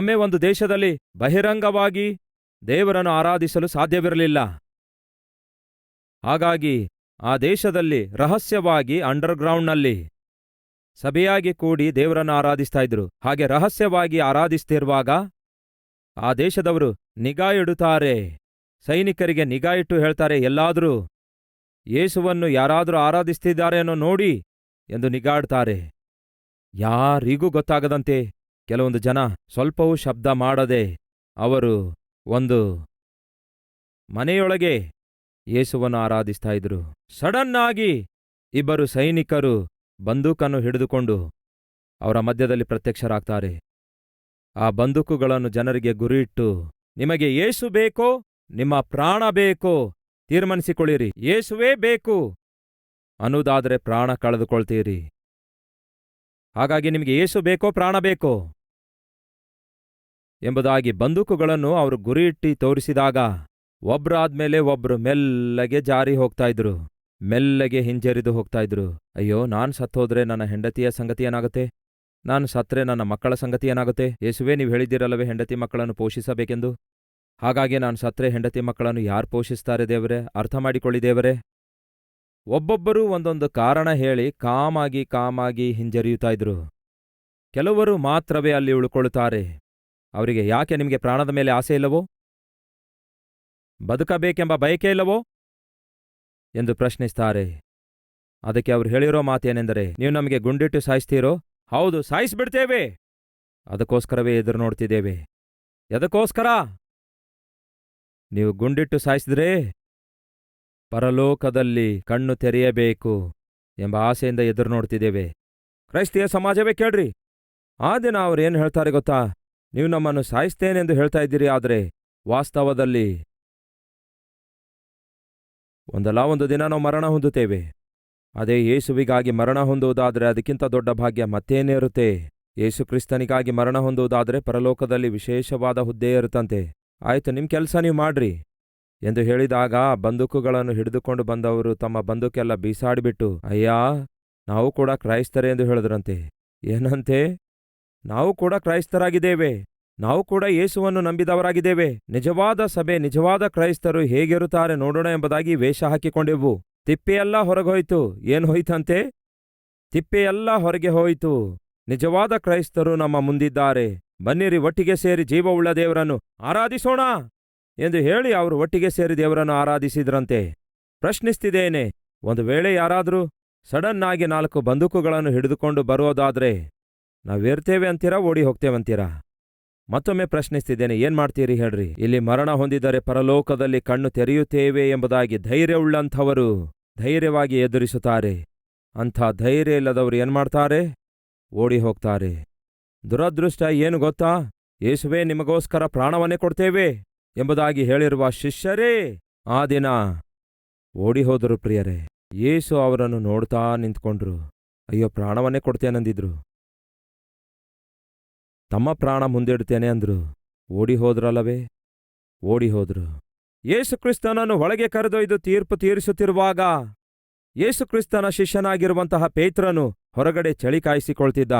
ಒಮ್ಮೆ ಒಂದು ದೇಶದಲ್ಲಿ ಬಹಿರಂಗವಾಗಿ ದೇವರನ್ನು ಆರಾಧಿಸಲು ಸಾಧ್ಯವಿರಲಿಲ್ಲ. ಹಾಗಾಗಿ ಆ ದೇಶದಲ್ಲಿ ರಹಸ್ಯವಾಗಿ ಅಂಡರ್ಗ್ರೌಂಡ್ನಲ್ಲಿ ಸಭೆಯಾಗಿ ಕೂಡಿ ದೇವರನ್ನು ಆರಾಧಿಸ್ತಾ ಇದ್ರು ಹಾಗೆ ರಹಸ್ಯವಾಗಿ ಆರಾಧಿಸ್ತಿರುವಾಗ ಆ ದೇಶದವರು ನಿಗಾ ಇಡುತ್ತಾರೆ. ಸೈನಿಕರಿಗೆ ನಿಗಾ ಇಟ್ಟು ಹೇಳ್ತಾರೆ, ಎಲ್ಲಾದರೂ ಯೇಸುವನ್ನು ಯಾರಾದರೂ ಆರಾಧಿಸ್ತಿದ್ದಾರೇನೋ ನೋಡಿ ಎಂದು ನಿಗಾಡ್ತಾರೆ. ಯಾರಿಗೂ ಗೊತ್ತಾಗದಂತೆ ಕೆಲವೊಂದು ಜನ ಸ್ವಲ್ಪವೂ ಶಬ್ದ ಮಾಡದೆ ಅವರು ಒಂದು ಮನೆಯೊಳಗೆ ಯೇಸುವನ್ನು ಆರಾಧಿಸ್ತಾ ಇದ್ರು ಸಡನ್ನಾಗಿ ಇಬ್ಬರು ಸೈನಿಕರು ಬಂದೂಕನ್ನು ಹಿಡಿದುಕೊಂಡು ಅವರ ಮಧ್ಯದಲ್ಲಿ ಪ್ರತ್ಯಕ್ಷರಾಗ್ತಾರೆ. ಆ ಬಂದೂಕುಗಳನ್ನು ಜನರಿಗೆ ಗುರಿಯಿಟ್ಟು, ನಿಮಗೆ ಏಸು ಬೇಕೋ? ನಿಮ್ಮ ಪ್ರಾಣ ಬೇಕೋ? ತೀರ್ಮಾನಿಸಿಕೊಳ್ಳಿರಿ. ಏಸುವೇ ಬೇಕು ಅನ್ನುವುದಾದರೆ ಪ್ರಾಣ ಕಳೆದುಕೊಳ್ತೀರಿ. ಹಾಗಾಗಿ ನಿಮಗೆ ಏಸು ಬೇಕೋ? ಪ್ರಾಣ ಬೇಕೋ? ಎಂಬುದಾಗಿ ಬಂದೂಕುಗಳನ್ನು ಅವರು ಗುರಿಯಿಟ್ಟಿ ತೋರಿಸಿದಾಗ ಒಬ್ರಾದ್ಮೇಲೆ ಒಬ್ರು ಮೆಲ್ಲಗೆ ಜಾರಿ ಹೋಗ್ತಾ ಇದ್ರು. ಮೆಲ್ಲಗೆ ಹಿಂಜರಿದು ಹೋಗ್ತಾ ಇದ್ರು. ಅಯ್ಯೋ, ನಾನ್ ಸತ್ತೋದ್ರೆ ನನ್ನ ಹೆಂಡತಿಯ ಸಂಗತಿ ಏನಾಗುತ್ತೆ? ನಾನು ಸತ್ರೆ ನನ್ನ ಮಕ್ಕಳ ಸಂಗತಿ ಏನಾಗುತ್ತೆ? ಯೇಸುವೇ, ನೀವು ಹೇಳಿದ್ದೀರಲ್ಲವೇ ಹೆಂಡತಿ ಮಕ್ಕಳನ್ನು ಪೋಷಿಸಬೇಕೆಂದು? ಹಾಗಾಗಿ ನಾನು ಸತ್ರೆ ಹೆಂಡತಿ ಮಕ್ಕಳನ್ನು ಯಾರು ಪೋಷಿಸ್ತಾರೆ ದೇವರೇ? ಅರ್ಥ ಮಾಡಿಕೊಳ್ಳಿ ದೇವರೇ. ಒಬ್ಬೊಬ್ಬರೂ ಒಂದೊಂದು ಕಾರಣ ಹೇಳಿ ಕಾಮಾಗಿ ಕಾಮಾಗಿ ಹಿಂಜರಿಯುತ್ತಾ ಇದ್ರು. ಕೆಲವರು ಮಾತ್ರವೇ ಅಲ್ಲಿ ಉಳ್ಕೊಳ್ಳುತ್ತಾರೆ ಅವರಿಗೆ ಯಾಕೆ ನಿಮಗೆ ಪ್ರಾಣದ ಮೇಲೆ ಆಸೆ ಇಲ್ಲವೋ? ಬದುಕಬೇಕೆಂಬ ಬಯಕೆ ಇಲ್ಲವೋ? ಎಂದು ಪ್ರಶ್ನಿಸ್ತಾರೆ ಅದಕ್ಕೆ ಅವರು ಹೇಳಿರೋ ಮಾತೇನೆಂದರೆ, ನೀವು ನಮಗೆ ಗುಂಡಿಟ್ಟು ಸಾಯಿಸ್ತೀರೋ? ಹೌದು, ಸಾಯಿಸ್ಬಿಡ್ತೇವೆ. ಅದಕ್ಕೋಸ್ಕರವೇ ಎದುರು ನೋಡ್ತಿದ್ದೇವೆ. ಎದಕ್ಕೋಸ್ಕರ? ನೀವು ಗುಂಡಿಟ್ಟು ಸಾಯಿಸಿದ್ರೆ ಪರಲೋಕದಲ್ಲಿ ಕಣ್ಣು ತೆರೆಯಬೇಕು ಎಂಬ ಆಸೆಯಿಂದ ಎದುರು ನೋಡ್ತಿದ್ದೇವೆ. ಕ್ರೈಸ್ತಿಯ ಸಮಾಜವೇ ಕೇಳ್ರಿ. ಆ ದಿನ ಅವ್ರೇನು ಹೇಳ್ತಾರೆ ಗೊತ್ತಾ? ನೀವು ನಮ್ಮನ್ನು ಸಾಯಿಸ್ತೇನೆಂದು ಹೇಳ್ತಾ ಇದ್ದೀರಿ, ಆದರೆ ವಾಸ್ತವದಲ್ಲಿ ಒಂದಲ್ಲ ಒಂದು ದಿನ ನಾವು ಮರಣ ಹೊಂದುತ್ತೇವೆ. ಅದೇ ಯೇಸುವಿಗಾಗಿ ಮರಣ ಹೊಂದುವುದಾದರೆ ಅದಕ್ಕಿಂತ ದೊಡ್ಡ ಭಾಗ್ಯ ಮತ್ತೇನೇ ಇರುತ್ತೆ. ಯೇಸು ಕ್ರಿಸ್ತನಿಗಾಗಿ ಮರಣ ಹೊಂದುವುದಾದರೆ ಪರಲೋಕದಲ್ಲಿ ವಿಶೇಷವಾದ ಹುದ್ದೆ ಇರುತ್ತಂತೆ. ಆಯಿತು, ನಿಮ್ಮ ಕೆಲಸ ನೀವು ಮಾಡ್ರಿ ಎಂದು ಹೇಳಿದಾಗ ಬಂದೂಕುಗಳನ್ನು ಹಿಡಿದುಕೊಂಡು ಬಂದವರು ತಮ್ಮ ಬಂದೂಕೆಲ್ಲ ಬೀಸಾಡಿಬಿಟ್ಟು, ಅಯ್ಯಾ, ನಾವು ಕೂಡ ಕ್ರೈಸ್ತರೇ ಎಂದು ಹೇಳಿದ್ರಂತೆ. ಏನಂತೆ? ನಾವು ಕೂಡ ಕ್ರೈಸ್ತರಾಗಿದ್ದೇವೆ. ನಾವು ಕೂಡ ಯೇಸುವನ್ನು ನಂಬಿದವರಾಗಿದ್ದೇವೆ. ನಿಜವಾದ ಸಭೆ, ನಿಜವಾದ ಕ್ರೈಸ್ತರು ಹೇಗಿರುತ್ತಾರೆ ನೋಡೋಣ ಎಂಬುದಾಗಿ ವೇಷ ಹಾಕಿಕೊಂಡೆವು. ತಿಪ್ಪೆಯೆಲ್ಲ ಹೊರಗೋಯ್ತು. ಏನು ಹೋಯ್ತಂತೆ? ತಿಪ್ಪೆಯೆಲ್ಲ ಹೊರಗೆ ಹೋಯಿತು. ನಿಜವಾದ ಕ್ರೈಸ್ತರು ನಮ್ಮ ಮುಂದಿದ್ದಾರೆ. ಬನ್ನಿರಿ, ಒಟ್ಟಿಗೆ ಸೇರಿ ಜೀವವುಳ್ಳ ದೇವರನ್ನು ಆರಾಧಿಸೋಣ ಎಂದು ಹೇಳಿ ಅವರು ಒಟ್ಟಿಗೆ ಸೇರಿ ದೇವರನ್ನು ಆರಾಧಿಸಿದ್ರಂತೆ. ಪ್ರಶ್ನಿಸ್ತಿದ್ದೇನೆ, ಒಂದು ವೇಳೆ ಯಾರಾದರೂ ಸಡನ್ನಾಗಿ ನಾಲ್ಕು ಬಂದೂಕುಗಳನ್ನು ಹಿಡಿದುಕೊಂಡು ಬರೋದಾದ್ರೆ ನಾವಿರ್ತೇವೆ ಅಂತೀರಾ ಓಡಿ ಹೋಗ್ತೇವಂತೀರಾ ಮತ್ತೊಮ್ಮೆ ಪ್ರಶ್ನಿಸ್ತಿದ್ದೇನೆ, ಏನ್ ಮಾಡ್ತೀರಿ ಹೇಳ್ರಿ? ಇಲ್ಲಿ ಮರಣ ಹೊಂದಿದರೆ ಪರಲೋಕದಲ್ಲಿ ಕಣ್ಣು ತೆರೆಯುತ್ತೇವೆ ಎಂಬುದಾಗಿ ಧೈರ್ಯವುಳ್ಳಂಥವರು ಧೈರ್ಯವಾಗಿ ಎದುರಿಸುತ್ತಾರೆ. ಅಂಥ ಧೈರ್ಯ ಇಲ್ಲದವರು ಏನ್ಮಾಡ್ತಾರೆ ಓಡಿ ಹೋಗ್ತಾರೆ ದುರದೃಷ್ಟ, ಏನು ಗೊತ್ತಾ? ಯೇಸುವೇ, ನಿಮಗೋಸ್ಕರ ಪ್ರಾಣವನ್ನೇ ಕೊಡ್ತೇವೆ ಎಂಬುದಾಗಿ ಹೇಳಿರುವ ಶಿಷ್ಯರೇ, ಆ ದಿನ ಓಡಿ ಹೋದರು ಪ್ರಿಯರೇ. ಯೇಸು ಅವರನ್ನು ನೋಡ್ತಾ ನಿಂತ್ಕೊಂಡ್ರು. ಅಯ್ಯೋ, ಪ್ರಾಣವನ್ನೇ ಕೊಡ್ತೇನೆಂದಿದ್ರು. ತಮ್ಮ ಪ್ರಾಣ ಮುಂದಿಡ್ತೇನೆ ಅಂದ್ರು. ಓಡಿ ಹೋದ್ರಲ್ಲವೇ? ಓಡಿ ಹೋದ್ರು. ಯೇಸುಕ್ರಿಸ್ತನನ್ನು ಒಳಗೆ ಕರೆದೊಯ್ದು ತೀರ್ಪು ತೀರಿಸುತ್ತಿರುವಾಗ ಯೇಸುಕ್ರಿಸ್ತನ ಶಿಷ್ಯನಾಗಿರುವಂತಹ ಪೇತ್ರನು ಹೊರಗಡೆ ಚಳಿ ಕಾಯಿಸಿಕೊಳ್ತಿದ್ದ.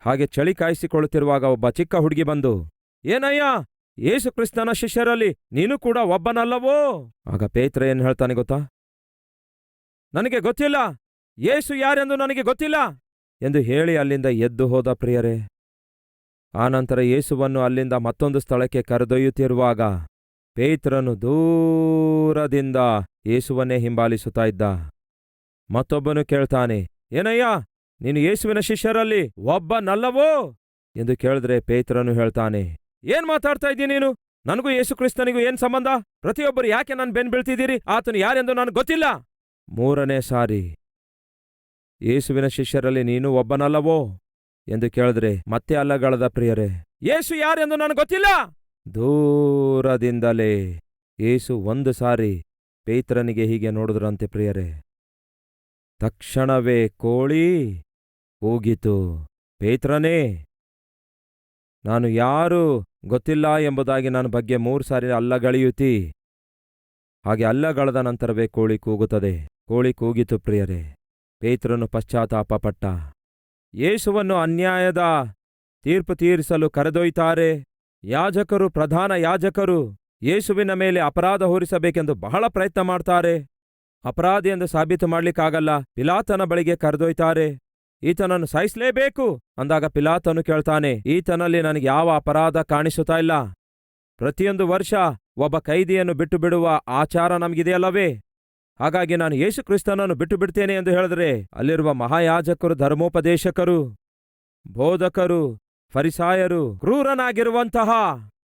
ಹಾಗೆ ಚಳಿ ಕಾಯಿಸಿಕೊಳ್ಳುತ್ತಿರುವಾಗ ಒಬ್ಬ ಚಿಕ್ಕ ಹುಡುಗಿ ಬಂದು, ಏನಯ್ಯ ಯೇಸುಕ್ರಿಸ್ತನ ಶಿಷ್ಯರಲ್ಲಿ ನೀನು ಕೂಡ ಒಬ್ಬನಲ್ಲವೋ? ಆಗ ಪೇತ್ರ ಏನು ಹೇಳ್ತಾನೆ ಗೊತ್ತಾ? ನನಗೆ ಗೊತ್ತಿಲ್ಲ. ಯೇಸು ಯಾರೆಂದು ನನಗೆ ಗೊತ್ತಿಲ್ಲ. ಎಂದು ಹೇಳಿ ಅಲ್ಲಿಂದ ಎದ್ದು ಹೋದ ಪ್ರಿಯರೇ. ಆನಂತರ ಯೇಸುವನ್ನು ಅಲ್ಲಿಂದ ಮತ್ತೊಂದು ಸ್ಥಳಕ್ಕೆ ಕರೆದೊಯ್ಯುತ್ತಿರುವಾಗ ಪೇತ್ರನು ದೂರದಿಂದ ಯೇಸುವನ್ನೇ ಹಿಂಬಾಲಿಸುತ್ತಾ ಇದ್ದ. ಮತ್ತೊಬ್ಬನು ಕೇಳ್ತಾನೆ, ಏನಯ್ಯ, ನೀನು ಯೇಸುವಿನ ಶಿಷ್ಯರಲ್ಲಿ ಒಬ್ಬನಲ್ಲವೋ? ಎಂದು ಕೇಳಿದ್ರೆ ಪೇತ್ರನು ಹೇಳ್ತಾನೆ, ಏನ್ ಮಾತಾಡ್ತಾ ಇದ್ದೀನಿ ನೀನು? ನನಗೂ ಯೇಸು ಕ್ರಿಸ್ತನಿಗೂ ಏನ್ ಸಂಬಂಧ? ಪ್ರತಿಯೊಬ್ಬರು ಯಾಕೆ ನಾನು ಬೆನ್ ಬೀಳ್ತಿದ್ದೀರಿ? ಆತನು ಯಾರೆಂದು ನನಗೆ ಗೊತ್ತಿಲ್ಲ. ಮೂರನೇ ಸಾರಿ, ಯೇಸುವಿನ ಶಿಷ್ಯರಲ್ಲಿ ನೀನು ಒಬ್ಬನಲ್ಲವೋ? ಎಂದು ಕೇಳಿದ್ರೆ ಮತ್ತೆ ಅಲ್ಲಗಳದ ಪ್ರಿಯರೇ ಯೇಸು ಯಾರೆಂದು ನನಗೆ ಗೊತ್ತಿಲ್ಲ? ದೂರದಿಂದಲೇ ಯೇಸು ಒಂದು ಸಾರಿ ಪೇತ್ರನಿಗೆ ಹೀಗೆ ನೋಡಿದ್ರಂತೆ ಪ್ರಿಯರೇ ತಕ್ಷಣವೇ ಕೋಳಿ ಕೂಗಿತು. ಪೇತ್ರನೇ ನಾನು ಯಾರು ಗೊತ್ತಿಲ್ಲ ಎಂಬುದಾಗಿ ನನ್ನ ಬಗ್ಗೆ ಮೂರು ಸಾರಿ ಅಲ್ಲಗಳೆಯುತ್ತಿ ಹಾಗೆ ಅಲ್ಲಗಳದ ನಂತರವೇ ಕೋಳಿ ಕೂಗುತ್ತದೆ. ಕೋಳಿ ಕೂಗಿತು ಪ್ರಿಯರೇ. ಪೇತ್ರನು ಪಶ್ಚಾತ್ತಾಪ ಪಟ್ಟ ಯೇಸುವನ್ನು ಅನ್ಯಾಯದ ತೀರ್ಪು ತೀರಿಸಲು ಕರೆದೊಯ್ತಾರೆ. ಯಾಜಕರು, ಪ್ರಧಾನ ಯಾಜಕರು ಯೇಸುವಿನ ಮೇಲೆ ಅಪರಾಧ ಹೊರಿಸಬೇಕೆಂದು ಬಹಳ ಪ್ರಯತ್ನ ಮಾಡ್ತಾರೆ. ಅಪರಾಧಿ ಎಂದು ಸಾಬೀತು ಮಾಡ್ಲಿಕ್ಕಾಗಲ್ಲ, ಪಿಲಾತನ ಬಳಿಗೆ ಕರೆದೊಯ್ತಾರೆ. ಈತನನ್ನು ಸಾಯಿಸಲೇಬೇಕು ಅಂದಾಗ ಪಿಲಾತನು ಕೇಳ್ತಾನೆ, ಈತನಲ್ಲಿ ನನಗೆ ಯಾವ ಅಪರಾಧ ಕಾಣಿಸುತ್ತಾ ಇಲ್ಲ. ಪ್ರತಿಯೊಂದು ವರ್ಷ ಒಬ್ಬ ಕೈದಿಯನ್ನು ಬಿಟ್ಟು ಬಿಡುವ ಆಚಾರ ನಮಗಿದೆಯಲ್ಲವೇ? ಹಾಗಾಗಿ ನಾನು ಯೇಸು ಕ್ರಿಸ್ತನನ್ನು ಬಿಟ್ಟು ಬಿಡ್ತೇನೆ ಎಂದು ಹೇಳಿದರೆ ಅಲ್ಲಿರುವ ಮಹಾಯಾಜಕರು, ಧರ್ಮೋಪದೇಶಕರು, ಬೋಧಕರು, ಫರಿಸಾಯರು ಕ್ರೂರನಾಗಿರುವಂತಹ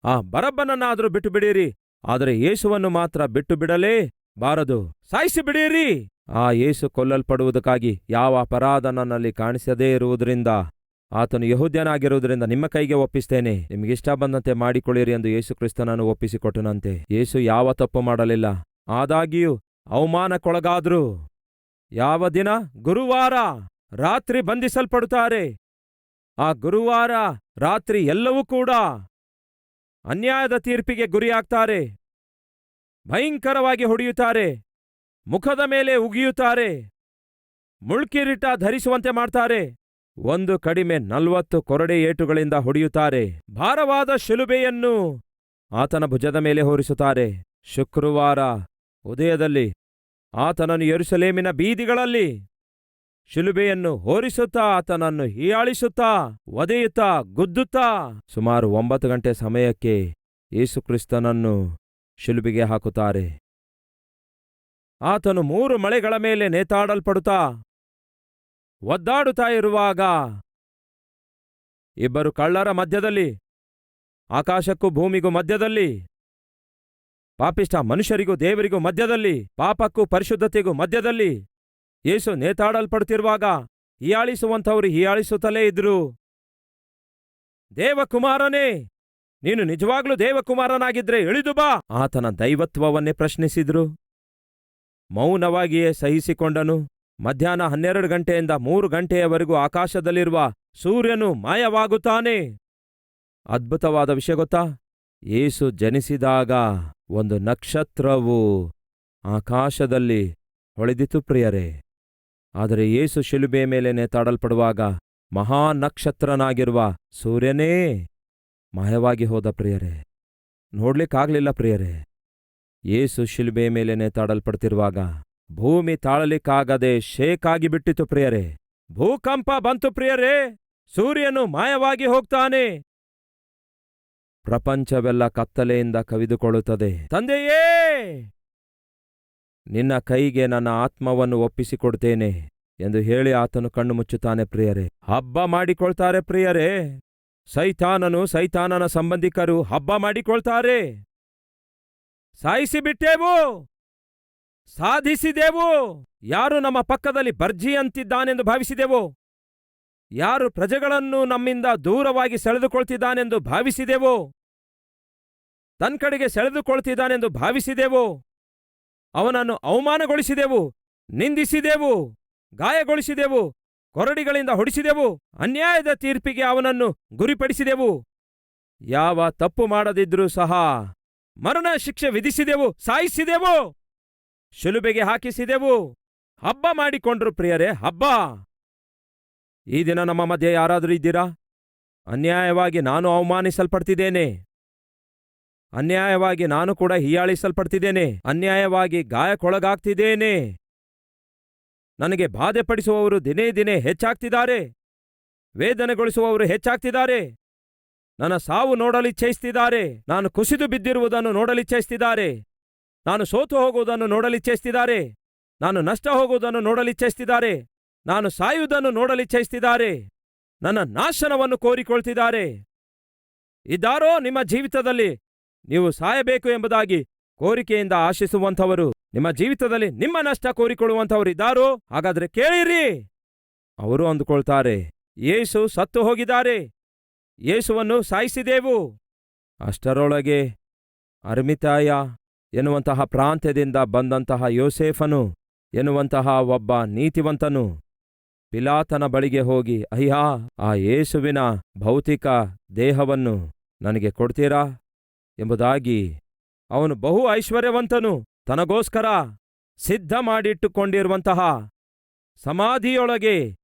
ಆ ಬರಬ್ಬನನ್ನಾದರೂ ಬಿಟ್ಟು ಬಿಡಿರಿ ಆದರೆ ಯೇಸುವನ್ನು ಮಾತ್ರ ಬಿಟ್ಟು ಬಿಡಲೇ ಬಾರದು. ಸಾಯಿಸಿ ಬಿಡಿರಿ ಆ ಯೇಸು ಕೊಲ್ಲಲ್ಪಡುವುದಕ್ಕಾಗಿ ಯಾವ ಅಪರಾಧ ನನ್ನಲ್ಲಿ ಕಾಣಿಸದೇ ಇರುವುದರಿಂದ, ಆತನು ಯಹೂದ್ಯನಾಗಿರುವುದರಿಂದ ನಿಮ್ಮ ಕೈಗೆ ಒಪ್ಪಿಸ್ತೇನೆ. ನಿಮಗಿಷ್ಟ ಬಂದಂತೆ ಮಾಡಿಕೊಳ್ಳಿರಿ ಎಂದು ಯೇಸು ಕ್ರಿಸ್ತನನ್ನು ಒಪ್ಪಿಸಿಕೊಟ್ಟನಂತೆ. ಯೇಸು ಯಾವ ತಪ್ಪು ಮಾಡಲಿಲ್ಲ. ಆದಾಗ್ಯೂ ಅವಮಾನಕ್ಕೊಳಗಾದ್ರು. ಯಾವ ದಿನ? ಗುರುವಾರ. ರಾತ್ರಿ ಬಂಧಿಸಲ್ಪಡುತ್ತಾರೆ. ಆ ಗುರುವಾರ ರಾತ್ರಿ ಎಲ್ಲವೂ ಕೂಡ ಅನ್ಯಾಯದ ತೀರ್ಪಿಗೆ ಗುರಿಯಾಗ್ತಾರೆ. ಭಯಂಕರವಾಗಿ ಹೊಡೆಯುತ್ತಾರೆ. ಮುಖದ ಮೇಲೆ ಉಗಿಯುತ್ತಾರೆ. ಮುಳ್ಕಿರಿಟ ಧರಿಸುವಂತೆ ಮಾಡ್ತಾರೆ. ಒಂದು ಕಡಿಮೆ ನಲ್ವತ್ತು ಕೊರಡೆ ಏಟುಗಳಿಂದ ಹೊಡೆಯುತ್ತಾರೆ. ಭಾರವಾದ ಶಿಲುಬೆಯನ್ನು ಆತನ ಭುಜದ ಮೇಲೆ ಹೊರಿಸುತ್ತಾರೆ. ಶುಕ್ರವಾರ ಉದಯದಲ್ಲಿ ಆತನನ್ನು ಎರುಸಲೇಮಿನ ಬೀದಿಗಳಲ್ಲಿ ಶಿಲುಬೆಯನ್ನು ಹೋರಿಸುತ್ತಾ, ಆತನನ್ನು ಹೀಯಾಳಿಸುತ್ತಾ, ಒದೆಯುತ್ತಾ, ಗುದ್ದುತ್ತಾ ಸುಮಾರು ಒಂಬತ್ತು ಗಂಟೆ ಸಮಯಕ್ಕೆ ಯೇಸುಕ್ರಿಸ್ತನನ್ನು ಶಿಲುಬಿಗೆ ಹಾಕುತ್ತಾರೆ. ಆತನು ಮೂರು ಮಳೆಗಳ ಮೇಲೆ ನೇತಾಡಲ್ಪಡುತ್ತಾ, ಒದ್ದಾಡುತ್ತಾ ಇರುವಾಗ ಇಬ್ಬರು ಕಳ್ಳರ ಮಧ್ಯದಲ್ಲಿ, ಆಕಾಶಕ್ಕೂ ಭೂಮಿಗೂ ಮಧ್ಯದಲ್ಲಿ ಪಾಪಿಷ್ಟ ಮನುಷ್ಯರಿಗೂ ದೇವರಿಗೂ ಮಧ್ಯದಲ್ಲಿ, ಪಾಪಕ್ಕೂ ಪರಿಶುದ್ಧತೆಗೂ ಮಧ್ಯದಲ್ಲಿ. ಯೇಸು ನೇತಾಡಲ್ಪಡುತ್ತಿರುವಾಗ ಹೀಯಾಳಿಸುವಂಥವರು ಹೀಯಾಳಿಸುತ್ತಲೇ ಇದ್ರು ದೇವಕುಮಾರನೇ, ನೀನು ನಿಜವಾಗ್ಲೂ ದೇವಕುಮಾರನಾಗಿದ್ರೆ ಇಳಿದು ಬಾ. ಆತನ ದೈವತ್ವವನ್ನೇ ಪ್ರಶ್ನಿಸಿದ್ರು. ಮೌನವಾಗಿಯೇ ಸಹಿಸಿಕೊಂಡನು. ಮಧ್ಯಾಹ್ನ ಹನ್ನೆರಡು ಗಂಟೆಯಿಂದ ಮೂರು ಗಂಟೆಯವರೆಗೂ ಆಕಾಶದಲ್ಲಿರುವ ಸೂರ್ಯನು ಮಾಯವಾಗುತ್ತಾನೆ. ಅದ್ಭುತವಾದ ವಿಷಯ ಗೊತ್ತಾ? ಏಸು ಜನಿಸಿದಾಗ ಒಂದು ನಕ್ಷತ್ರವು ಆಕಾಶದಲ್ಲಿ ಹೊಳೆದಿತು ಪ್ರಿಯರೇ. ಆದರೆ ಯೇಸು ಶಿಲುಬೆ ಮೇಲೆ ಮಹಾ ಮಹಾನಕ್ಷತ್ರನಾಗಿರುವ ಸೂರ್ಯನೇ ಮಾಯವಾಗಿ ಹೋದ ಪ್ರಿಯರೇ. ನೋಡ್ಲಿಕ್ಕಾಗ್ಲಿಲ್ಲ ಪ್ರಿಯರೇ. ಯೇಸು ಶಿಲುಬೆ ಮೇಲೆ ತಾಡಲ್ಪಡ್ತಿರುವಾಗ ಭೂಮಿ ತಾಳಲಿಕ್ಕಾಗದೆ ಶೇಕಾಗಿ ಬಿಟ್ಟಿತು ಪ್ರಿಯರೇ. ಭೂಕಂಪ ಬಂತು ಪ್ರಿಯರೇ. ಸೂರ್ಯನು ಮಾಯವಾಗಿ ಹೋಗ್ತಾನೆ. ಪ್ರಪಂಚವೆಲ್ಲ ಕತ್ತಲೆಯಿಂದ ಕವಿದುಕೊಳ್ಳುತ್ತದೆ. ತಂದೆಯೇ! ನಿನ್ನ ಕೈಗೆ ನನ್ನ ಆತ್ಮವನ್ನು ಒಪ್ಪಿಸಿಕೊಡ್ತೇನೆ ಎಂದು ಹೇಳಿ ಆತನು ಕಣ್ಣು ಮುಚ್ಚುತ್ತಾನೆ ಪ್ರಿಯರೇ. ಹಬ್ಬ ಮಾಡಿಕೊಳ್ತಾರೆ ಪ್ರಿಯರೇ. ಸೈತಾನನು ಸೈತಾನನ ಸಂಬಂಧಿಕರು ಹಬ್ಬ ಮಾಡಿಕೊಳ್ತಾರೆ. ಸಾಯಿಸಿಬಿಟ್ಟೇವು. ಸಾಧಿಸಿದೆವು. ಯಾರು ನಮ್ಮ ಪಕ್ಕದಲ್ಲಿ ಭರ್ಜಿಯಂತಿದ್ದಾನೆಂದು ಭಾವಿಸಿದೆವು. ಯಾರು ಪ್ರಜೆಗಳನ್ನು ನಮ್ಮಿಂದ ದೂರವಾಗಿ ಸೆಳೆದುಕೊಳ್ತಿದ್ದಾನೆಂದು ಭಾವಿಸಿದೆವು. ತನ್ ಕಡೆಗೆ ಸೆಳೆದುಕೊಳ್ತಿದ್ದಾನೆಂದು ಭಾವಿಸಿದೆವು. ಅವನನ್ನು ಅವಮಾನಗೊಳಿಸಿದೆವು, ನಿಂದಿಸಿದೆವು, ಗಾಯಗೊಳಿಸಿದೆವು, ಕೊರಡಿಗಳಿಂದ ಹೊಡಿಸಿದೆವು, ಅನ್ಯಾಯದ ತೀರ್ಪಿಗೆ ಅವನನ್ನು ಗುರಿಪಡಿಸಿದೆವು. ಯಾವ ತಪ್ಪು ಮಾಡದಿದ್ರೂ ಸಹ ಮರಣ ಶಿಕ್ಷೆ ವಿಧಿಸಿದೆವು, ಸಾಯಿಸಿದೆವು, ಶಿಲುಬೆಗೆ ಹಾಕಿಸಿದೆವು. ಹಬ್ಬ ಮಾಡಿಕೊಂಡ್ರು ಪ್ರಿಯರೇ, ಹಬ್ಬ. ಈ ದಿನ ನಮ್ಮ ಮಧ್ಯೆ ಯಾರಾದರೂ ಇದ್ದೀರಾ? ಅನ್ಯಾಯವಾಗಿ ನಾನು ಅವಮಾನಿಸಲ್ಪಡ್ತಿದ್ದೇನೆ. ಅನ್ಯಾಯವಾಗಿ ನಾನು ಕೂಡ ಹೀಯಾಳಿಸಲ್ಪಡ್ತಿದ್ದೇನೆ. ಅನ್ಯಾಯವಾಗಿ ಗಾಯಕ್ಕೊಳಗಾಗ್ತಿದ್ದೇನೆ. ನನಗೆ ಬಾಧೆಪಡಿಸುವವರು ದಿನೇ ದಿನೇ ಹೆಚ್ಚಾಗ್ತಿದ್ದಾರೆ. ವೇದನೆಗೊಳಿಸುವವರು ಹೆಚ್ಚಾಗ್ತಿದ್ದಾರೆ. ನನ್ನ ಸಾವು ನೋಡಲಿಚ್ಛಯಿಸ್ತಿದ್ದಾರೆ ನಾನು ಕುಸಿದು ಬಿದ್ದಿರುವುದನ್ನು ನೋಡಲಿಚ್ಛಯಿಸ್ತಿದ್ದಾರೆ ನಾನು ಸೋತು ಹೋಗುವುದನ್ನು ನೋಡಲಿಚ್ಛಯಿಸ್ತಿದ್ದಾರೆ ನಾನು ನಷ್ಟ ಹೋಗುವುದನ್ನು ನೋಡಲಿಚ್ಛಯಿಸ್ತಿದ್ದಾರೆ ನಾನು ಸಾಯುವುದನ್ನು ನೋಡಲಿಚ್ಛಯಿಸ್ತಿದ್ದಾರೆ ನನ್ನ ನಾಶನವನ್ನು ಕೋರಿಕೊಳ್ತಿದ್ದಾರೆ. ಇದ್ದಾರೋ ನಿಮ್ಮ ಜೀವಿತದಲ್ಲಿ ನೀವು ಸಾಯಬೇಕು ಎಂಬುದಾಗಿ ಕೋರಿಕೆಯಿಂದ ಆಶಿಸುವಂಥವರು, ನಿಮ್ಮ ಜೀವಿತದಲ್ಲಿ ನಿಮ್ಮ ನಷ್ಟ ಕೋರಿಕೊಳ್ಳುವಂಥವರು ಇದ್ದಾರೋ ಹಾಗಾದ್ರೆ ಕೇಳಿರಿ. ಅವರು ಅಂದುಕೊಳ್ತಾರೆ, ಯೇಸು ಸತ್ತು ಹೋಗಿದ್ದಾರೆ, ಯೇಸುವನ್ನು ಸಾಯಿಸಿದೆವು. ಅಷ್ಟರೊಳಗೆ ಅರ್ಮಿತಾಯ ಎನ್ನುವಂತಹ ಪ್ರಾಂತ್ಯದಿಂದ ಬಂದಂತಹ ಯೋಸೇಫನು ಎನ್ನುವಂತಹ ಒಬ್ಬ ನೀತಿವಂತನು ಪಿಲಾತನ ಬಳಿಗೆ ಹೋಗಿ, ಅಯ್ಯಾ, ಆ ಯೇಸುವಿನ ಭೌತಿಕ ದೇಹವನ್ನು ನನಗೆ ಕೊಡ್ತೀರಾ? ಎಂಬುದಾಗಿ ಅವನು ಬಹು ಐಶ್ವರ್ಯವಂತನು ತನಗೋಸ್ಕರ ಸಿದ್ಧ ಮಾಡಿಟ್ಟುಕೊಂಡಿರುವಂತಹ ಸಮಾಧಿಯೊಳಗೆ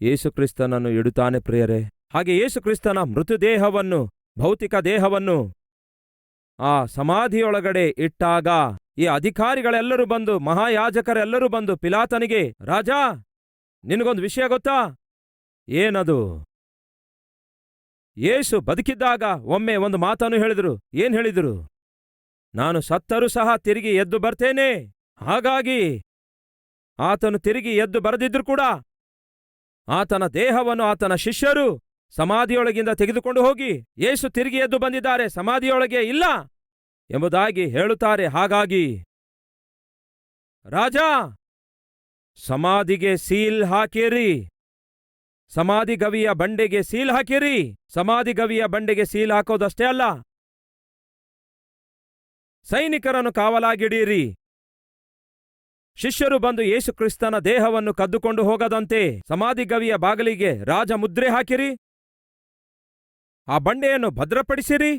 ಯೇಸುಕ್ರಿಸ್ತನನ್ನು ಇಡುತ್ತಾನೆ ಪ್ರಿಯರೇ. ಹಾಗೆ ಯೇಸುಕ್ರಿಸ್ತನ ಮೃತದೇಹವನ್ನು, ಭೌತಿಕ ದೇಹವನ್ನು ಆ ಸಮಾಧಿಯೊಳಗಡೆ ಇಟ್ಟಾಗ ಈ ಅಧಿಕಾರಿಗಳೆಲ್ಲರೂ ಬಂದು, ಮಹಾಯಾಜಕರೆಲ್ಲರೂ ಬಂದು ಪಿಲಾತನಿಗೆ, ರಾಜಾ, ನಿನಗೊಂದು ವಿಷಯ ಗೊತ್ತಾ? ಏನದು? ಯೇಸು ಬದುಕಿದ್ದಾಗ ಒಮ್ಮೆ ಒಂದು ಮಾತನ್ನು ಹೇಳಿದರು. ಏನ್ ಹೇಳಿದರು? ನಾನು ಸತ್ತರೂ ಸಹ ತಿರುಗಿ ಎದ್ದು ಬರ್ತೇನೆ. ಹಾಗಾಗಿ ಆತನು ತಿರುಗಿ ಎದ್ದು ಬರದಿದ್ರು ಕೂಡ ಆತನ ದೇಹವನ್ನು ಆತನ ಶಿಷ್ಯರು ಸಮಾಧಿಯೊಳಗಿಂದ ತೆಗೆದುಕೊಂಡು ಹೋಗಿ ಯೇಸು ತಿರುಗಿ ಎದ್ದು ಬಂದಿದ್ದಾರೆ, ಸಮಾಧಿಯೊಳಗೆ ಇಲ್ಲ ಎಂಬುದಾಗಿ ಹೇಳುತ್ತಾರೆ. ಹಾಗಾಗಿ ರಾಜ, ಸಮಾಧಿಗೆ ಸೀಲ್ ಹಾಕಿರಿ. ಸಮಾಧಿ ಗವಿಯ ಬಂಡೆಗೆ ಸೀಲ್ ಹಾಕಿರಿ. ಸಮಾಧಿ ಗವಿಯ ಬಂಡೆಗೆ ಸೀಲ್ ಹಾಕೋದಷ್ಟೇ ಅಲ್ಲ. ಸೈನಿಕರನ್ನು ಕಾವಲಾಗಿಡೀರಿ. ಶಿಷ್ಯರು ಬಂದು ಯೇಸುಕ್ರಿಸ್ತನ ದೇಹವನ್ನು ಕದ್ದುಕೊಂಡು ಹೋಗದಂತೆ ಸಮಾಧಿ ಗವಿಯ ಬಾಗಿಲಿಗೆ ರಾಜ ಮುದ್ರೆ ಹಾಕಿರಿ. ಆ ಬಂಡೆಯನ್ನು ಭದ್ರಪಡಿಸಿರಿ.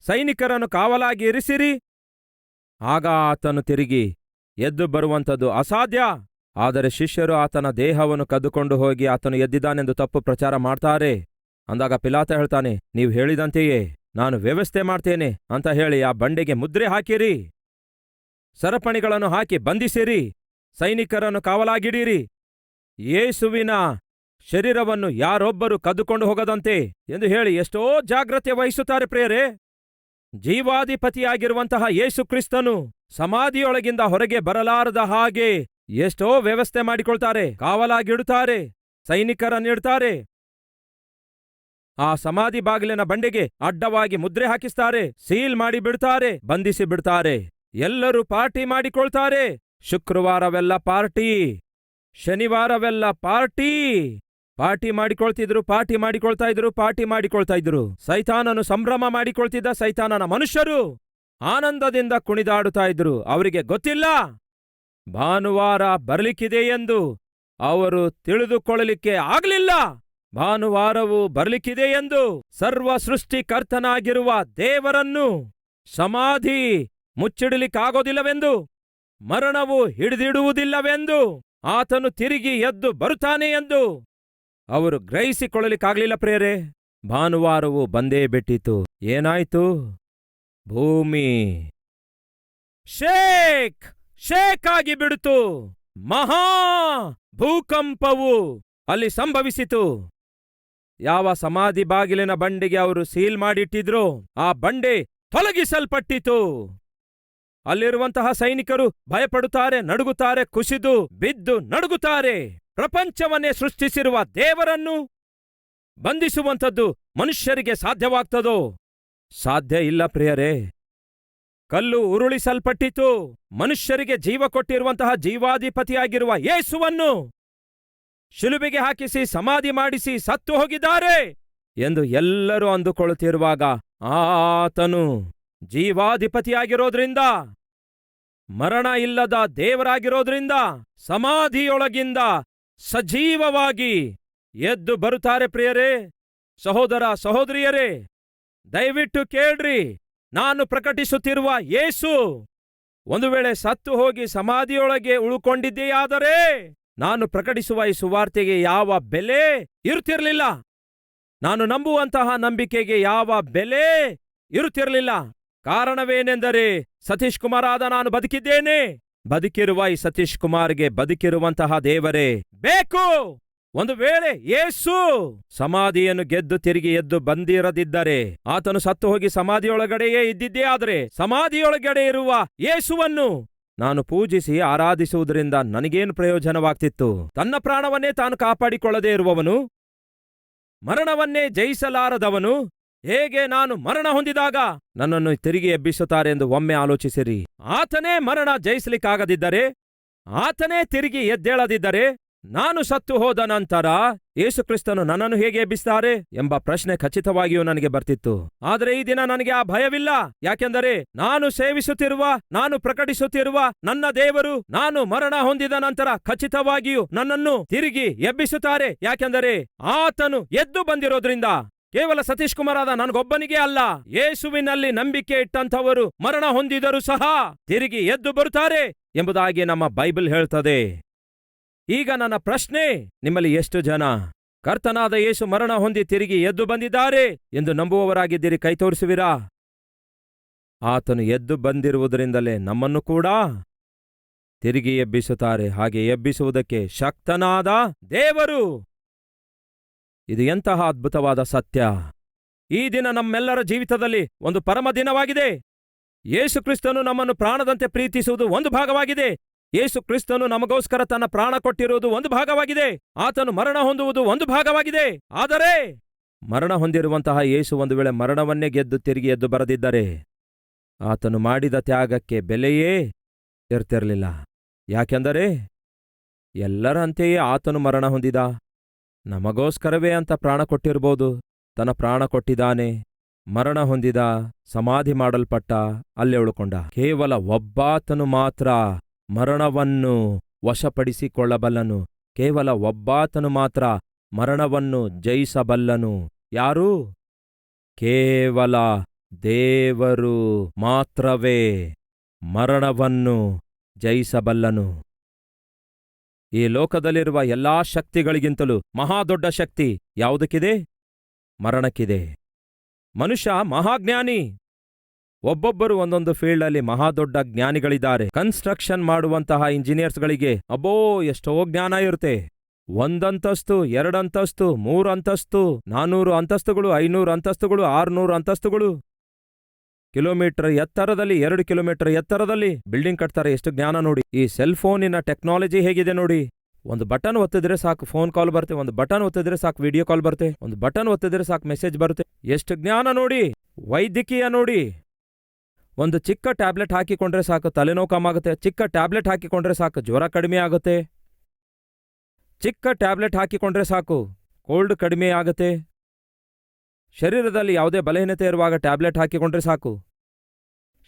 ಸೈನಿಕರನ್ನು ಕಾವಲಾಗಿ ಇರಿಸಿರಿ. ಆಗ ಆತನು ತಿರುಗಿ ಎದ್ದು ಬರುವಂಥದ್ದು ಅಸಾಧ್ಯ. ಆದರೆ ಶಿಷ್ಯರು ಆತನ ದೇಹವನ್ನು ಕದ್ದುಕೊಂಡು ಹೋಗಿ ಆತನು ಎದ್ದಿದ್ದಾನೆಂದು ತಪ್ಪು ಪ್ರಚಾರ ಮಾಡ್ತಾರೆ. ಅಂದಾಗ ಪಿಲಾತ ಹೇಳ್ತಾನೆ, ನೀವು ಹೇಳಿದಂತೆಯೇ, ನಾನು ವ್ಯವಸ್ಥೆ ಮಾಡ್ತೇನೆ ಅಂತ ಹೇಳಿ ಆ ಬಂಡೆಗೆ ಮುದ್ರೆ ಹಾಕಿರಿ. ಸರಪಣಿಗಳನ್ನು ಹಾಕಿ ಬಂಧಿಸಿರಿ. ಸೈನಿಕರನ್ನು ಕಾವಲಾಗಿಡೀರಿ. ಯೇಸುವಿನ ಶರೀರವನ್ನು ಯಾರೊಬ್ಬರು ಕದ್ದುಕೊಂಡು ಹೋಗದಂತೆ ಎಂದು ಹೇಳಿ ಎಷ್ಟೋ ಜಾಗ್ರತೆ ವಹಿಸುತ್ತಾರೆ ಪ್ರಿಯರೇ. ಜೀವಾಧಿಪತಿಯಾಗಿರುವಂತಹ ಯೇಸು ಕ್ರಿಸ್ತನು ಸಮಾಧಿಯೊಳಗಿಂದ ಹೊರಗೆ ಬರಲಾರದ ಹಾಗೆ ಎಷ್ಟೋ ವ್ಯವಸ್ಥೆ ಮಾಡಿಕೊಳ್ತಾರೆ, ಕಾವಲಾಗಿಡುತ್ತಾರೆ ಸೈನಿಕರನ್ನಿಡ್ತಾರೆ ಆ ಸಮಾಧಿ ಬಾಗಿಲಿನ ಬಂಡೆಗೆ ಅಡ್ಡವಾಗಿ ಮುದ್ರೆ ಹಾಕಿಸ್ತಾರೆ, ಸೀಲ್ ಮಾಡಿ ಬಿಡ್ತಾರೆ, ಬಂಧಿಸಿ ಬಿಡ್ತಾರೆ. ಎಲ್ಲರೂ ಪಾರ್ಟಿ ಮಾಡಿಕೊಳ್ತಾರೆ. ಶುಕ್ರವಾರವೆಲ್ಲ ಪಾರ್ಟಿ, ಶನಿವಾರವೆಲ್ಲ ಪಾರ್ಟಿ. ಪಾರ್ಟಿ ಮಾಡಿಕೊಳ್ತಿದ್ರು, ಪಾರ್ಟಿ ಮಾಡಿಕೊಳ್ತಾ ಇದ್ರು, ಪಾರ್ಟಿ ಮಾಡಿಕೊಳ್ತಾ ಇದ್ರು. ಸೈತಾನನು ಸಂಭ್ರಮ ಮಾಡಿಕೊಳ್ತಿದ್ದ ಸೈತಾನನ ಮನುಷ್ಯರು ಆನಂದದಿಂದ ಕುಣಿದಾಡುತ್ತಾ ಇದ್ರು. ಅವರಿಗೆ ಗೊತ್ತಿಲ್ಲ. ಭಾನುವಾರ ಬರಲಿಕ್ಕಿದೆ ಎಂದು ಅವರು ತಿಳಿದುಕೊಳ್ಳಲಿಕ್ಕೆ ಆಗಲಿಲ್ಲ. ಭಾನುವಾರವು ಬರಲಿಕ್ಕಿದೆ ಎಂದು ಸರ್ವ ಸೃಷ್ಟಿಕರ್ತನಾಗಿರುವ ದೇವರನ್ನು ಸಮಾಧಿ ಮುಚ್ಚಿಡಲಿಕ್ಕಾಗೋದಿಲ್ಲವೆಂದು, ಮರಣವು ಹಿಡಿದಿಡುವುದಿಲ್ಲವೆಂದು ಆತನು ತಿರುಗಿ ಎದ್ದು ಬರುತ್ತಾನೆ ಎಂದು ಅವರು ಗ್ರಹಿಸಿಕೊಳ್ಳಲಿಕ್ಕಾಗಲಿಲ್ಲ ಪ್ರೇರೆ. ಭಾನುವಾರವು ಬಂದೇ ಬಿಟ್ಟಿತು. ಏನಾಯ್ತು? ಭೂಮಿ. ಶೇಕ್ ಶೇಕ್ ಆಗಿ ಬಿಡಿತು. ಮಹಾ ಭೂಕಂಪವು ಅಲ್ಲಿ ಸಂಭವಿಸಿತು. ಯಾವ ಸಮಾಧಿ ಬಾಗಿಲಿನ ಬಂಡೆಗೆ ಅವರು ಸೀಲ್ ಮಾಡಿಟ್ಟಿದ್ರು ಆ ಬಂಡೆ ತೊಲಗಿಸಲ್ಪಟ್ಟಿತು. ಅಲ್ಲಿರುವಂತಹ ಸೈನಿಕರು ಭಯಪಡುತ್ತಾರೆ, ನಡುಗುತ್ತಾರೆ, ಕುಸಿದು, ಬಿದ್ದು, ನಡುಗುತ್ತಾರೆ. ಪ್ರಪಂಚವನ್ನೇ ಸೃಷ್ಟಿಸಿರುವ ದೇವರನ್ನು ಬಂಧಿಸುವಂಥದ್ದು ಮನುಷ್ಯರಿಗೆ ಸಾಧ್ಯವಾಗ್ತದೋ? ಸಾಧ್ಯ ಇಲ್ಲ ಪ್ರಿಯರೇ. ಕಲ್ಲು ಉರುಳಿಸಲ್ಪಟ್ಟಿತು. ಮನುಷ್ಯರಿಗೆ ಜೀವ ಕೊಟ್ಟಿರುವಂತಹ ಜೀವಾಧಿಪತಿಯಾಗಿರುವ ಯೇಸುವನ್ನು ಶಿಲುಬೆಗೆ ಹಾಕಿಸಿ, ಸಮಾಧಿ ಮಾಡಿಸಿ, ಸತ್ತು ಹೋಗಿದ್ದಾರೆ ಎಂದು ಎಲ್ಲರೂ ಅಂದುಕೊಳ್ಳುತ್ತಿರುವಾಗ ಆತನು ಜೀವಾಧಿಪತಿಯಾಗಿರೋದ್ರಿಂದ ಮರಣ ಇಲ್ಲದ ದೇವರಾಗಿರೋದ್ರಿಂದ, ಸಮಾಧಿಯೊಳಗಿಂದ ಸಜೀವವಾಗಿ ಎದ್ದು ಬರುತ್ತಾರೆ ಪ್ರಿಯರೇ, ಸಹೋದರ ಸಹೋದರಿಯರೇ, ದಯವಿಟ್ಟು ಕೇಳ್ರಿ. ನಾನು ಪ್ರಕಟಿಸುತ್ತಿರುವ ಯೇಸು. ಒಂದು ವೇಳೆ ಸತ್ತು ಹೋಗಿ ಸಮಾಧಿಯೊಳಗೆ ಉಳ್ಕೊಂಡಿದ್ದೆಯಾದರೆ ನಾನು ಪ್ರಕಟಿಸುವ ಈ ಸುವಾರ್ತೆಗೆ ಯಾವ ಬೆಲೆ ಇರುತ್ತಿರಲಿಲ್ಲ. ನಾನು ನಂಬುವಂತಹ ನಂಬಿಕೆಗೆ ಯಾವ ಬೆಲೆ ಇರುತ್ತಿರಲಿಲ್ಲ. ಕಾರಣವೇನೆಂದರೆ ಸತೀಶ್ ಕುಮಾರಾದ ನಾನು ಬದುಕಿದ್ದೇನೆ. ಬದುಕಿರುವ ಈ ಸತೀಶ್ ಕುಮಾರ್ಗೆ ಬದುಕಿರುವಂತಹ ದೇವರೇ ಬೇಕು. ಒಂದು ವೇಳೆ ಯೇಸು ಸಮಾಧಿಯನ್ನು ಗೆದ್ದು ತಿರುಗಿ ಎದ್ದು ಬಂದಿರದಿದ್ದರೆ, ಆತನು ಸತ್ತು ಹೋಗಿ ಸಮಾಧಿಯೊಳಗಡೆಯೇ ಇದ್ದಿದ್ದೇ ಆದರೆ, ಸಮಾಧಿಯೊಳಗಡೆ ಇರುವ ಯೇಸುವನ್ನು ನಾನು ಪೂಜಿಸಿ ಆರಾಧಿಸುವುದರಿಂದ ನನಗೇನು ಪ್ರಯೋಜನವಾಗ್ತಿತ್ತು? ತನ್ನ ಪ್ರಾಣವನ್ನೇ ತಾನು ಕಾಪಾಡಿಕೊಳ್ಳದೇ ಇರುವವನು, ಮರಣವನ್ನೇ ಜಯಿಸಲಾರದವನು, ಹೇಗೆ ನಾನು ಮರಣ ಹೊಂದಿದಾಗ ನನ್ನನ್ನು ತಿರುಗಿ ಎಬ್ಬಿಸುತ್ತಾರೆ ಎಂದು ಒಮ್ಮೆ ಆಲೋಚಿಸಿರಿ. ಆತನೇ ಮರಣ ಜಯಿಸಲಿಕ್ಕಾಗದಿದ್ದರೆ, ಆತನೇ ತಿರುಗಿ ಎದ್ದೇಳದಿದ್ದರೆ ನಾನು ಸತ್ತು ಹೋದ ನಂತರ ಯೇಸುಕ್ರಿಸ್ತನು ನನ್ನನ್ನು ಹೇಗೆ ಎಬ್ಬಿಸ್ತಾರೆ ಎಂಬ ಪ್ರಶ್ನೆ ಖಚಿತವಾಗಿಯೂ ನನಗೆ ಬರ್ತಿತ್ತು. ಆದರೆ ಈ ದಿನ ನನಗೆ ಆ ಭಯವಿಲ್ಲ. ಯಾಕೆಂದರೆ ನಾನು ಸೇವಿಸುತ್ತಿರುವ, ನಾನು ಪ್ರಕಟಿಸುತ್ತಿರುವ ನನ್ನ ದೇವರು, ನಾನು ಮರಣ ಹೊಂದಿದ ನಂತರ ಖಚಿತವಾಗಿಯೂ ನನ್ನನ್ನು ತಿರುಗಿ ಎಬ್ಬಿಸುತ್ತಾರೆ. ಯಾಕೆಂದರೆ ಆತನು ಎದ್ದು ಬಂದಿರೋದ್ರಿಂದ ಕೇವಲ ಸತೀಶ್ ಕುಮಾರಾದ ನನಗೊಬ್ಬನಿಗೆ ಅಲ್ಲ, ಯೇಸುವಿನಲ್ಲಿ ನಂಬಿಕೆ ಇಟ್ಟಂಥವರು ಮರಣ ಹೊಂದಿದರೂ ಸಹ ತಿರುಗಿ ಎದ್ದು ಬರುತ್ತಾರೆ ಎಂಬುದಾಗಿ ನಮ್ಮ ಬೈಬಲ್ ಹೇಳ್ತದೆ. ಈಗ ನನ್ನ ಪ್ರಶ್ನೆ, ನಿಮ್ಮಲ್ಲಿ ಎಷ್ಟು ಜನ ಕರ್ತನಾದ ಯೇಸು ಮರಣ ಹೊಂದಿ ತಿರುಗಿ ಎದ್ದು ಬಂದಿದ್ದಾರೆ ಎಂದು ನಂಬುವವರಾಗಿದ್ದೀರಿ, ಕೈ ತೋರಿಸುವಿರಾ? ಆತನು ಎದ್ದು ಬಂದಿರುವುದರಿಂದಲೇ ನಮ್ಮನ್ನು ಕೂಡ ತಿರುಗಿ ಎಬ್ಬಿಸುತ್ತಾರೆ, ಹಾಗೆ ಎಬ್ಬಿಸುವುದಕ್ಕೆ ಶಕ್ತನಾದ ದೇವರು. ಇದು ಎಂತಹ ಅದ್ಭುತವಾದ ಸತ್ಯ. ಈ ದಿನ ನಮ್ಮೆಲ್ಲರ ಜೀವಿತದಲ್ಲಿ ಒಂದು ಪರಮ ದಿನವಾಗಿದೆ. ಯೇಸುಕ್ರಿಸ್ತನು ನಮ್ಮನ್ನು ಪ್ರಾಣದಂತೆ ಪ್ರೀತಿಸುವುದು ಒಂದು ಭಾಗವಾಗಿದೆ. ಯೇಸು ಕ್ರಿಸ್ತನು ನಮಗೋಸ್ಕರ ತನ್ನ ಪ್ರಾಣ ಕೊಟ್ಟಿರುವುದು ಒಂದು ಭಾಗವಾಗಿದೆ. ಆತನು ಮರಣ ಹೊಂದುವುದು ಒಂದು ಭಾಗವಾಗಿದೆ. ಆದರೆ ಮರಣ ಹೊಂದಿರುವಂತಹ ಯೇಸು ಒಂದು ವೇಳೆ ಮರಣವನ್ನೇ ಗೆದ್ದು ತಿರುಗಿ ಎದ್ದು ಬರದಿದ್ದರೆ ಆತನು ಮಾಡಿದ ತ್ಯಾಗಕ್ಕೆ ಬೆಲೆಯೇ ಇರ್ತಿರಲಿಲ್ಲ. ಯಾಕೆಂದರೆ ಎಲ್ಲರಂತೆಯೇ ಆತನು ಮರಣ ಹೊಂದಿದ. ನಮಗೋಸ್ಕರವೇ ಅಂತ ಪ್ರಾಣ ಕೊಟ್ಟಿರ್ಬೋದು. ತನ್ನ ಪ್ರಾಣ ಕೊಟ್ಟಿದ್ದಾನೆ. ಮರಣ ಹೊಂದಿದ, ಸಮಾಧಿ ಮಾಡಲ್ಪಟ್ಟ, ಅಲ್ಲೇ ಉಳ್ಕೊಂಡ. ಕೇವಲ ಒಬ್ಬಾತನು ಮಾತ್ರ ಮರಣವನ್ನು ವಶಪಡಿಸಿಕೊಳ್ಳಬಲ್ಲನು. ಕೇವಲ ಒಬ್ಬಾತನು ಮಾತ್ರ ಮರಣವನ್ನು ಜಯಿಸಬಲ್ಲನು. ಯಾರು? ಕೇವಲ ದೇವರು ಮಾತ್ರವೇ ಮರಣವನ್ನು ಜಯಿಸಬಲ್ಲನು. ಈ ಲೋಕದಲ್ಲಿರುವ ಎಲ್ಲಾ ಶಕ್ತಿಗಳಿಗಿಂತಲೂ ಮಹಾದೊಡ್ಡ ಶಕ್ತಿ ಯಾವುದಕ್ಕಿದೆ? ಮರಣಕ್ಕಿದೆ. ಮನುಷ್ಯ ಮಹಾಜ್ಞಾನಿ. ಒಬ್ಬೊಬ್ಬರು ಒಂದೊಂದು ಫೀಲ್ಡ್ ಫೀಲ್ಡಲ್ಲಿ ಮಹಾದೊಡ್ಡ ಜ್ಞಾನಿಗಳಿದ್ದಾರೆ. ಕನ್ಸ್ಟ್ರಕ್ಷನ್ ಮಾಡುವಂತಹ ಇಂಜಿನಿಯರ್ಸ್ಗಳಿಗೆ ಅಬ್ಬೋ, ಎಷ್ಟೋ ಜ್ಞಾನ ಇರುತ್ತೆ. ಒಂದಂತಸ್ತು, ಎರಡಂತಸ್ತು ಮೂರು ಅಂತಸ್ತು ನಾನೂರು ಅಂತಸ್ತುಗಳು, ಐನೂರು ಅಂತಸ್ತುಗಳು, ಆರ್ನೂರು ಅಂತಸ್ತುಗಳು. ಕಿಲೋಮೀಟರ್ ಎತ್ತರದಲ್ಲಿ, ಎರಡು ಕಿಲೋಮೀಟರ್ ಎತ್ತರದಲ್ಲಿ. ಬಿಲ್ಡಿಂಗ್ ಕಟ್ತಾರೆ, ಎಷ್ಟು ಜ್ಞಾನ ನೋಡಿ. ಈ ಸೆಲ್ ಫೋನಿನ ಟೆಕ್ನಾಲಜಿ ಹೇಗಿದೆ ನೋಡಿ. ಒಂದು ಬಟನ್ ಒತ್ತಿದ್ರೆ ಸಾಕು, ಫೋನ್ ಕಾಲ್ ಬರುತ್ತೆ. ಒಂದು ಬಟನ್ ಒತ್ತಿದ್ರೆ ಸಾಕು, ವಿಡಿಯೋ ಕಾಲ್ ಬರುತ್ತೆ. ಒಂದು ಬಟನ್ ಒತ್ತಿದ್ರೆ ಸಾಕು, ಮೆಸೇಜ್ ಬರುತ್ತೆ. ಎಷ್ಟು ಜ್ಞಾನ ನೋಡಿ. ವೈದ್ಯಕೀಯ ನೋಡಿ. ಒಂದು ಚಿಕ್ಕ ಟ್ಯಾಬ್ಲೆಟ್ ಹಾಕಿಕೊಂಡ್ರೆ ಸಾಕು, ತಲೆನೋವು ಕಮ್ಮಾಗುತ್ತೆ ಚಿಕ್ಕ ಟ್ಯಾಬ್ಲೆಟ್ ಹಾಕಿಕೊಂಡ್ರೆ ಸಾಕು, ಜ್ವರ ಕಡಿಮೆ ಆಗುತ್ತೆ. ಚಿಕ್ಕ ಟ್ಯಾಬ್ಲೆಟ್ ಹಾಕಿಕೊಂಡ್ರೆ ಸಾಕು, ಕೋಲ್ಡ್ ಕಡಿಮೆ ಆಗುತ್ತೆ. ಶರೀರದಲ್ಲಿ ಯಾವುದೇ ಬಲಹೀನತೆ ಇರುವಾಗ ಟ್ಯಾಬ್ಲೆಟ್ ಹಾಕಿಕೊಂಡ್ರೆ ಸಾಕು.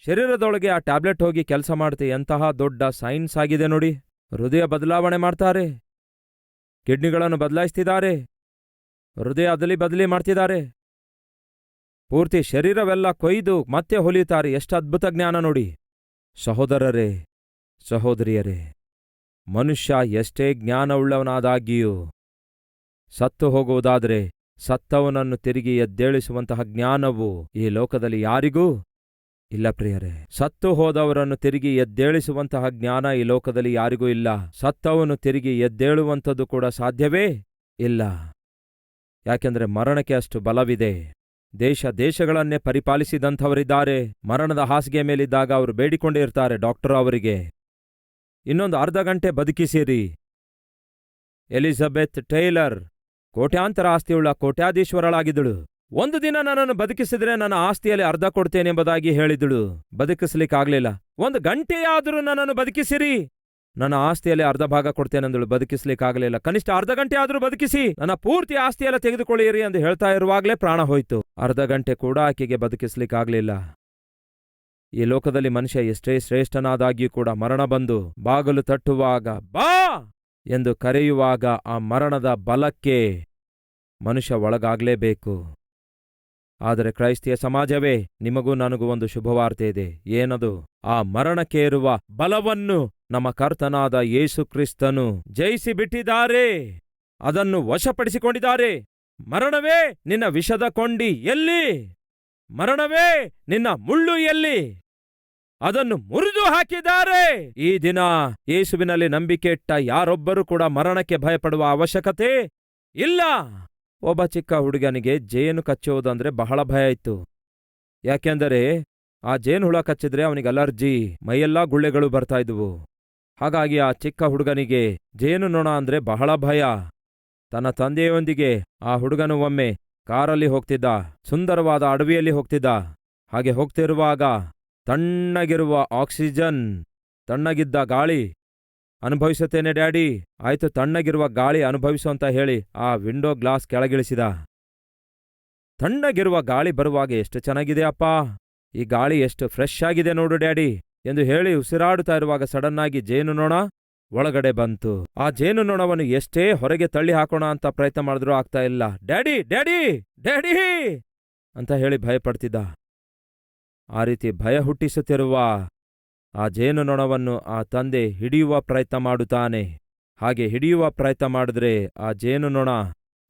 ಶರೀರದೊಳಗೆ ಆ ಟ್ಯಾಬ್ಲೆಟ್ ಹೋಗಿ ಕೆಲಸ ಮಾಡುತ್ತೆ. ಎಂತಹ ದೊಡ್ಡ ಸೈನ್ಸ್ ಆಗಿದೆ ನೋಡಿ. ಹೃದಯ ಬದಲಾವಣೆ ಮಾಡ್ತಾರೆ. ಕಿಡ್ನಿಗಳನ್ನು ಬದಲಾಯಿಸ್ತಿದ್ದಾರೆ. ಹೃದಯ ಅದಲಿ ಬದಲಿ ಮಾಡ್ತಿದ್ದಾರೆ. ಪೂರ್ತಿ ಶರೀರವೆಲ್ಲ ಕೊಯ್ದು ಮತ್ತೆ ಹೊಲಿಯುತ್ತಾರೆ. ಎಷ್ಟು ಅದ್ಭುತ ಜ್ಞಾನ ನೋಡಿ. ಸಹೋದರರೇ, ಸಹೋದರಿಯರೇ, ಮನುಷ್ಯ ಎಷ್ಟೇ ಜ್ಞಾನವುಳ್ಳವನಾದಾಗಿಯೂ ಸತ್ತು ಹೋಗುವುದಾದರೆ ಸತ್ತವನನ್ನು ತಿರುಗಿ ಎದ್ದೇಳಿಸುವಂತಹ ಜ್ಞಾನವು ಈ ಲೋಕದಲ್ಲಿ ಯಾರಿಗೂ ಇಲ್ಲ ಪ್ರಿಯರೇ. ಸತ್ತು ಹೋದವರನ್ನು ತಿರುಗಿ ಎದ್ದೇಳಿಸುವಂತಹ ಜ್ಞಾನ ಈ ಲೋಕದಲ್ಲಿ ಯಾರಿಗೂ ಇಲ್ಲ. ಸತ್ತವನು ತಿರುಗಿ ಎದ್ದೇಳುವಂಥದ್ದು ಕೂಡ ಸಾಧ್ಯವೇ ಇಲ್ಲ. ಯಾಕೆಂದರೆ ಮರಣಕ್ಕೆ ಅಷ್ಟು ಬಲವಿದೆ. ದೇಶ ದೇಶಗಳನ್ನೇ ಪರಿಪಾಲಿಸಿದಂಥವರಿದ್ದಾರೆ. ಮರಣದ ಹಾಸಿಗೆ ಮೇಲಿದ್ದಾಗ ಅವರು ಬೇಡಿಕೊಂಡೇ ಇರ್ತಾರೆ ಡಾಕ್ಟರ್ ಅವರಿಗೆ. ಇನ್ನೊಂದು ಅರ್ಧ ಗಂಟೆ ಬದುಕಿಸಿರಿ. ಎಲಿಜಬೆತ್ ಟೇಲರ್, ಕೋಟ್ಯಾಂತರ ಆಸ್ತಿಯುಳ್ಳ ಕೋಟ್ಯಾಧೀಶ್ವರಳಾಗಿದ್ದಳು. ಒಂದು ದಿನ ನನ್ನನ್ನು ಬದುಕಿಸಿದ್ರೆ ನನ್ನ ಆಸ್ತಿಯಲ್ಲಿ ಅರ್ಧ ಕೊಡ್ತೇನೆಂಬುದಾಗಿ ಹೇಳಿದಳು ಬದುಕಿಸ್ಲಿಕ್ಕಾಗ್ಲಿಲ್ಲ. ಒಂದು ಗಂಟೆಯಾದರೂ ನನ್ನನ್ನು ಬದುಕಿಸಿರಿ. ನನ್ನ ಆಸ್ತಿಯಲ್ಲಿ ಅರ್ಧ ಭಾಗ ಕೊಡ್ತೇನೆ ಅಂದಳು. ಬದುಕಿಸ್ಲಿಕ್ಕಾಗಲಿಲ್ಲ ಕನಿಷ್ಠ ಅರ್ಧ ಗಂಟೆ ಆದರೂ ಬದುಕಿಸಿ. ನನ್ನ ಪೂರ್ತಿ ಆಸ್ತಿಯೆಲ್ಲ ತೆಗೆದುಕೊಳ್ಳಿರಿ ಎಂದು ಹೇಳ್ತಾ ಇರುವಾಗಲೇ ಪ್ರಾಣ ಹೋಯ್ತು. ಅರ್ಧ ಗಂಟೆ ಕೂಡ ಆಕೆಗೆ ಬದುಕಿಸ್ಲಿಕ್ಕಾಗ್ಲಿಲ್ಲ ಈ ಲೋಕದಲ್ಲಿ ಮನುಷ್ಯ ಎಷ್ಟೇ ಶ್ರೇಷ್ಠನಾದಾಗಿಯೂ ಕೂಡ ಮರಣ ಬಂದು ಬಾಗಲು ತಟ್ಟುವಾಗ ಬಾ ಎಂದು ಕರೆಯುವಾಗ ಆ ಮರಣದ ಬಲಕ್ಕೆ ಮನುಷ್ಯ ಒಳಗಾಗ್ಲೇಬೇಕು. ಆದರೆ ಕ್ರೈಸ್ತಿಯ ಸಮಾಜವೇ, ನಿಮಗೂ ನನಗೂ ಒಂದು ಶುಭವಾರ್ತೆ ಇದೆ. ಏನದು? ಆ ಮರಣಕ್ಕೇರುವ ಬಲವನ್ನು ನಮ್ಮ ಕರ್ತನಾದ ಯೇಸು ಕ್ರಿಸ್ತನು ಜಯಿಸಿ ಅದನ್ನು ವಶಪಡಿಸಿಕೊಂಡಿದ್ದಾರೆ. ಮರಣವೇ ನಿನ್ನ ವಿಷದ ಕೊಂಡಿ ಎಲ್ಲಿ? ಮರಣವೇ ನಿನ್ನ ಮುಳ್ಳು ಎಲ್ಲಿ? ಅದನ್ನು ಮುರಿದು ಹಾಕಿದ್ದಾರೆ. ಈ ದಿನ ಯೇಸುವಿನಲ್ಲಿ ನಂಬಿಕೆ ಇಟ್ಟ ಯಾರೊಬ್ಬರೂ ಕೂಡ ಮರಣಕ್ಕೆ ಭಯಪಡುವ ಅವಶ್ಯಕತೆ ಇಲ್ಲ. ಒಬ್ಬ ಚಿಕ್ಕ ಹುಡುಗನಿಗೆ ಜೇನು ಕಚ್ಚುವುದಂದ್ರೆ ಬಹಳ ಭಯ ಇತ್ತು. ಯಾಕೆಂದರೆ ಆ ಜೇನು ಹುಳ ಕಚ್ಚಿದ್ರೆ ಅವನಿಗೆ ಅಲರ್ಜಿ, ಮೈಯೆಲ್ಲಾ ಗುಳ್ಳೆಗಳು ಬರ್ತಾ ಇದ್ವು. ಹಾಗಾಗಿ ಆ ಚಿಕ್ಕ ಹುಡುಗನಿಗೆ ಜೇನು ನೊಣ ಅಂದ್ರೆ ಬಹಳ ಭಯ. ತನ್ನ ತಂದೆಯೊಂದಿಗೆ ಆ ಹುಡುಗನು ಒಮ್ಮೆ ಕಾರಲ್ಲಿ ಹೋಗ್ತಿದ್ದ, ಸುಂದರವಾದ ಅಡವಿಯಲ್ಲಿ ಹೋಗ್ತಿದ್ದ. ಹಾಗೆ ಹೋಗ್ತಿರುವಾಗ ತಣ್ಣಗಿರುವ ಆಕ್ಸಿಜನ್, ತಣ್ಣಗಿದ್ದ ಗಾಳಿ ಅನುಭವಿಸುತ್ತೇನೆ, ಡ್ಯಾಡಿ. ಆಯ್ತು, ತಣ್ಣಗಿರುವ ಗಾಳಿ ಅನುಭವಿಸು ಅಂತ ಹೇಳಿ ಆ ವಿಂಡೋ ಗ್ಲಾಸ್ ಕೆಳಗಿಳಿಸಿದ. ತಣ್ಣಗಿರುವ ಗಾಳಿ ಬರುವಾಗ ಎಷ್ಟು ಚೆನ್ನಾಗಿದೆ ಅಪ್ಪ. ಈ ಗಾಳಿ ಎಷ್ಟು ಫ್ರೆಶ್ ಆಗಿದೆ ನೋಡು, ಡ್ಯಾಡಿ ಎಂದು ಹೇಳಿ ಉಸಿರಾಡುತ್ತಾ ಇರುವಾಗ ಸಡನ್ನಾಗಿ ಜೇನು ನೋಣ ಒಳಗಡೆ ಬಂತು. ಆ ಜೇನು ನೊಣವನ್ನು ಎಷ್ಟೇ ಹೊರಗೆ ತಳ್ಳಿ ಹಾಕೋಣ ಅಂತ ಪ್ರಯತ್ನ ಮಾಡಿದ್ರೂ ಆಗ್ತಾ ಇಲ್ಲ. ಡ್ಯಾಡಿ ಡ್ಯಾಡಿ ಡ್ಯಾಡಿ ಅಂತ ಹೇಳಿ ಭಯಪಡ್ತಿದ್ದ. ಆ ರೀತಿ ಭಯ ಹುಟ್ಟಿಸುತ್ತಿರುವ ಆ ಜೇನುನೊಣವನ್ನು ಆ ತಂದೆ ಹಿಡಿಯುವ ಪ್ರಯತ್ನ ಮಾಡುತ್ತಾನೆ. ಹಾಗೆ ಹಿಡಿಯುವ ಪ್ರಯತ್ನ ಮಾಡಿದ್ರೆ ಆ ಜೇನುನೊಣ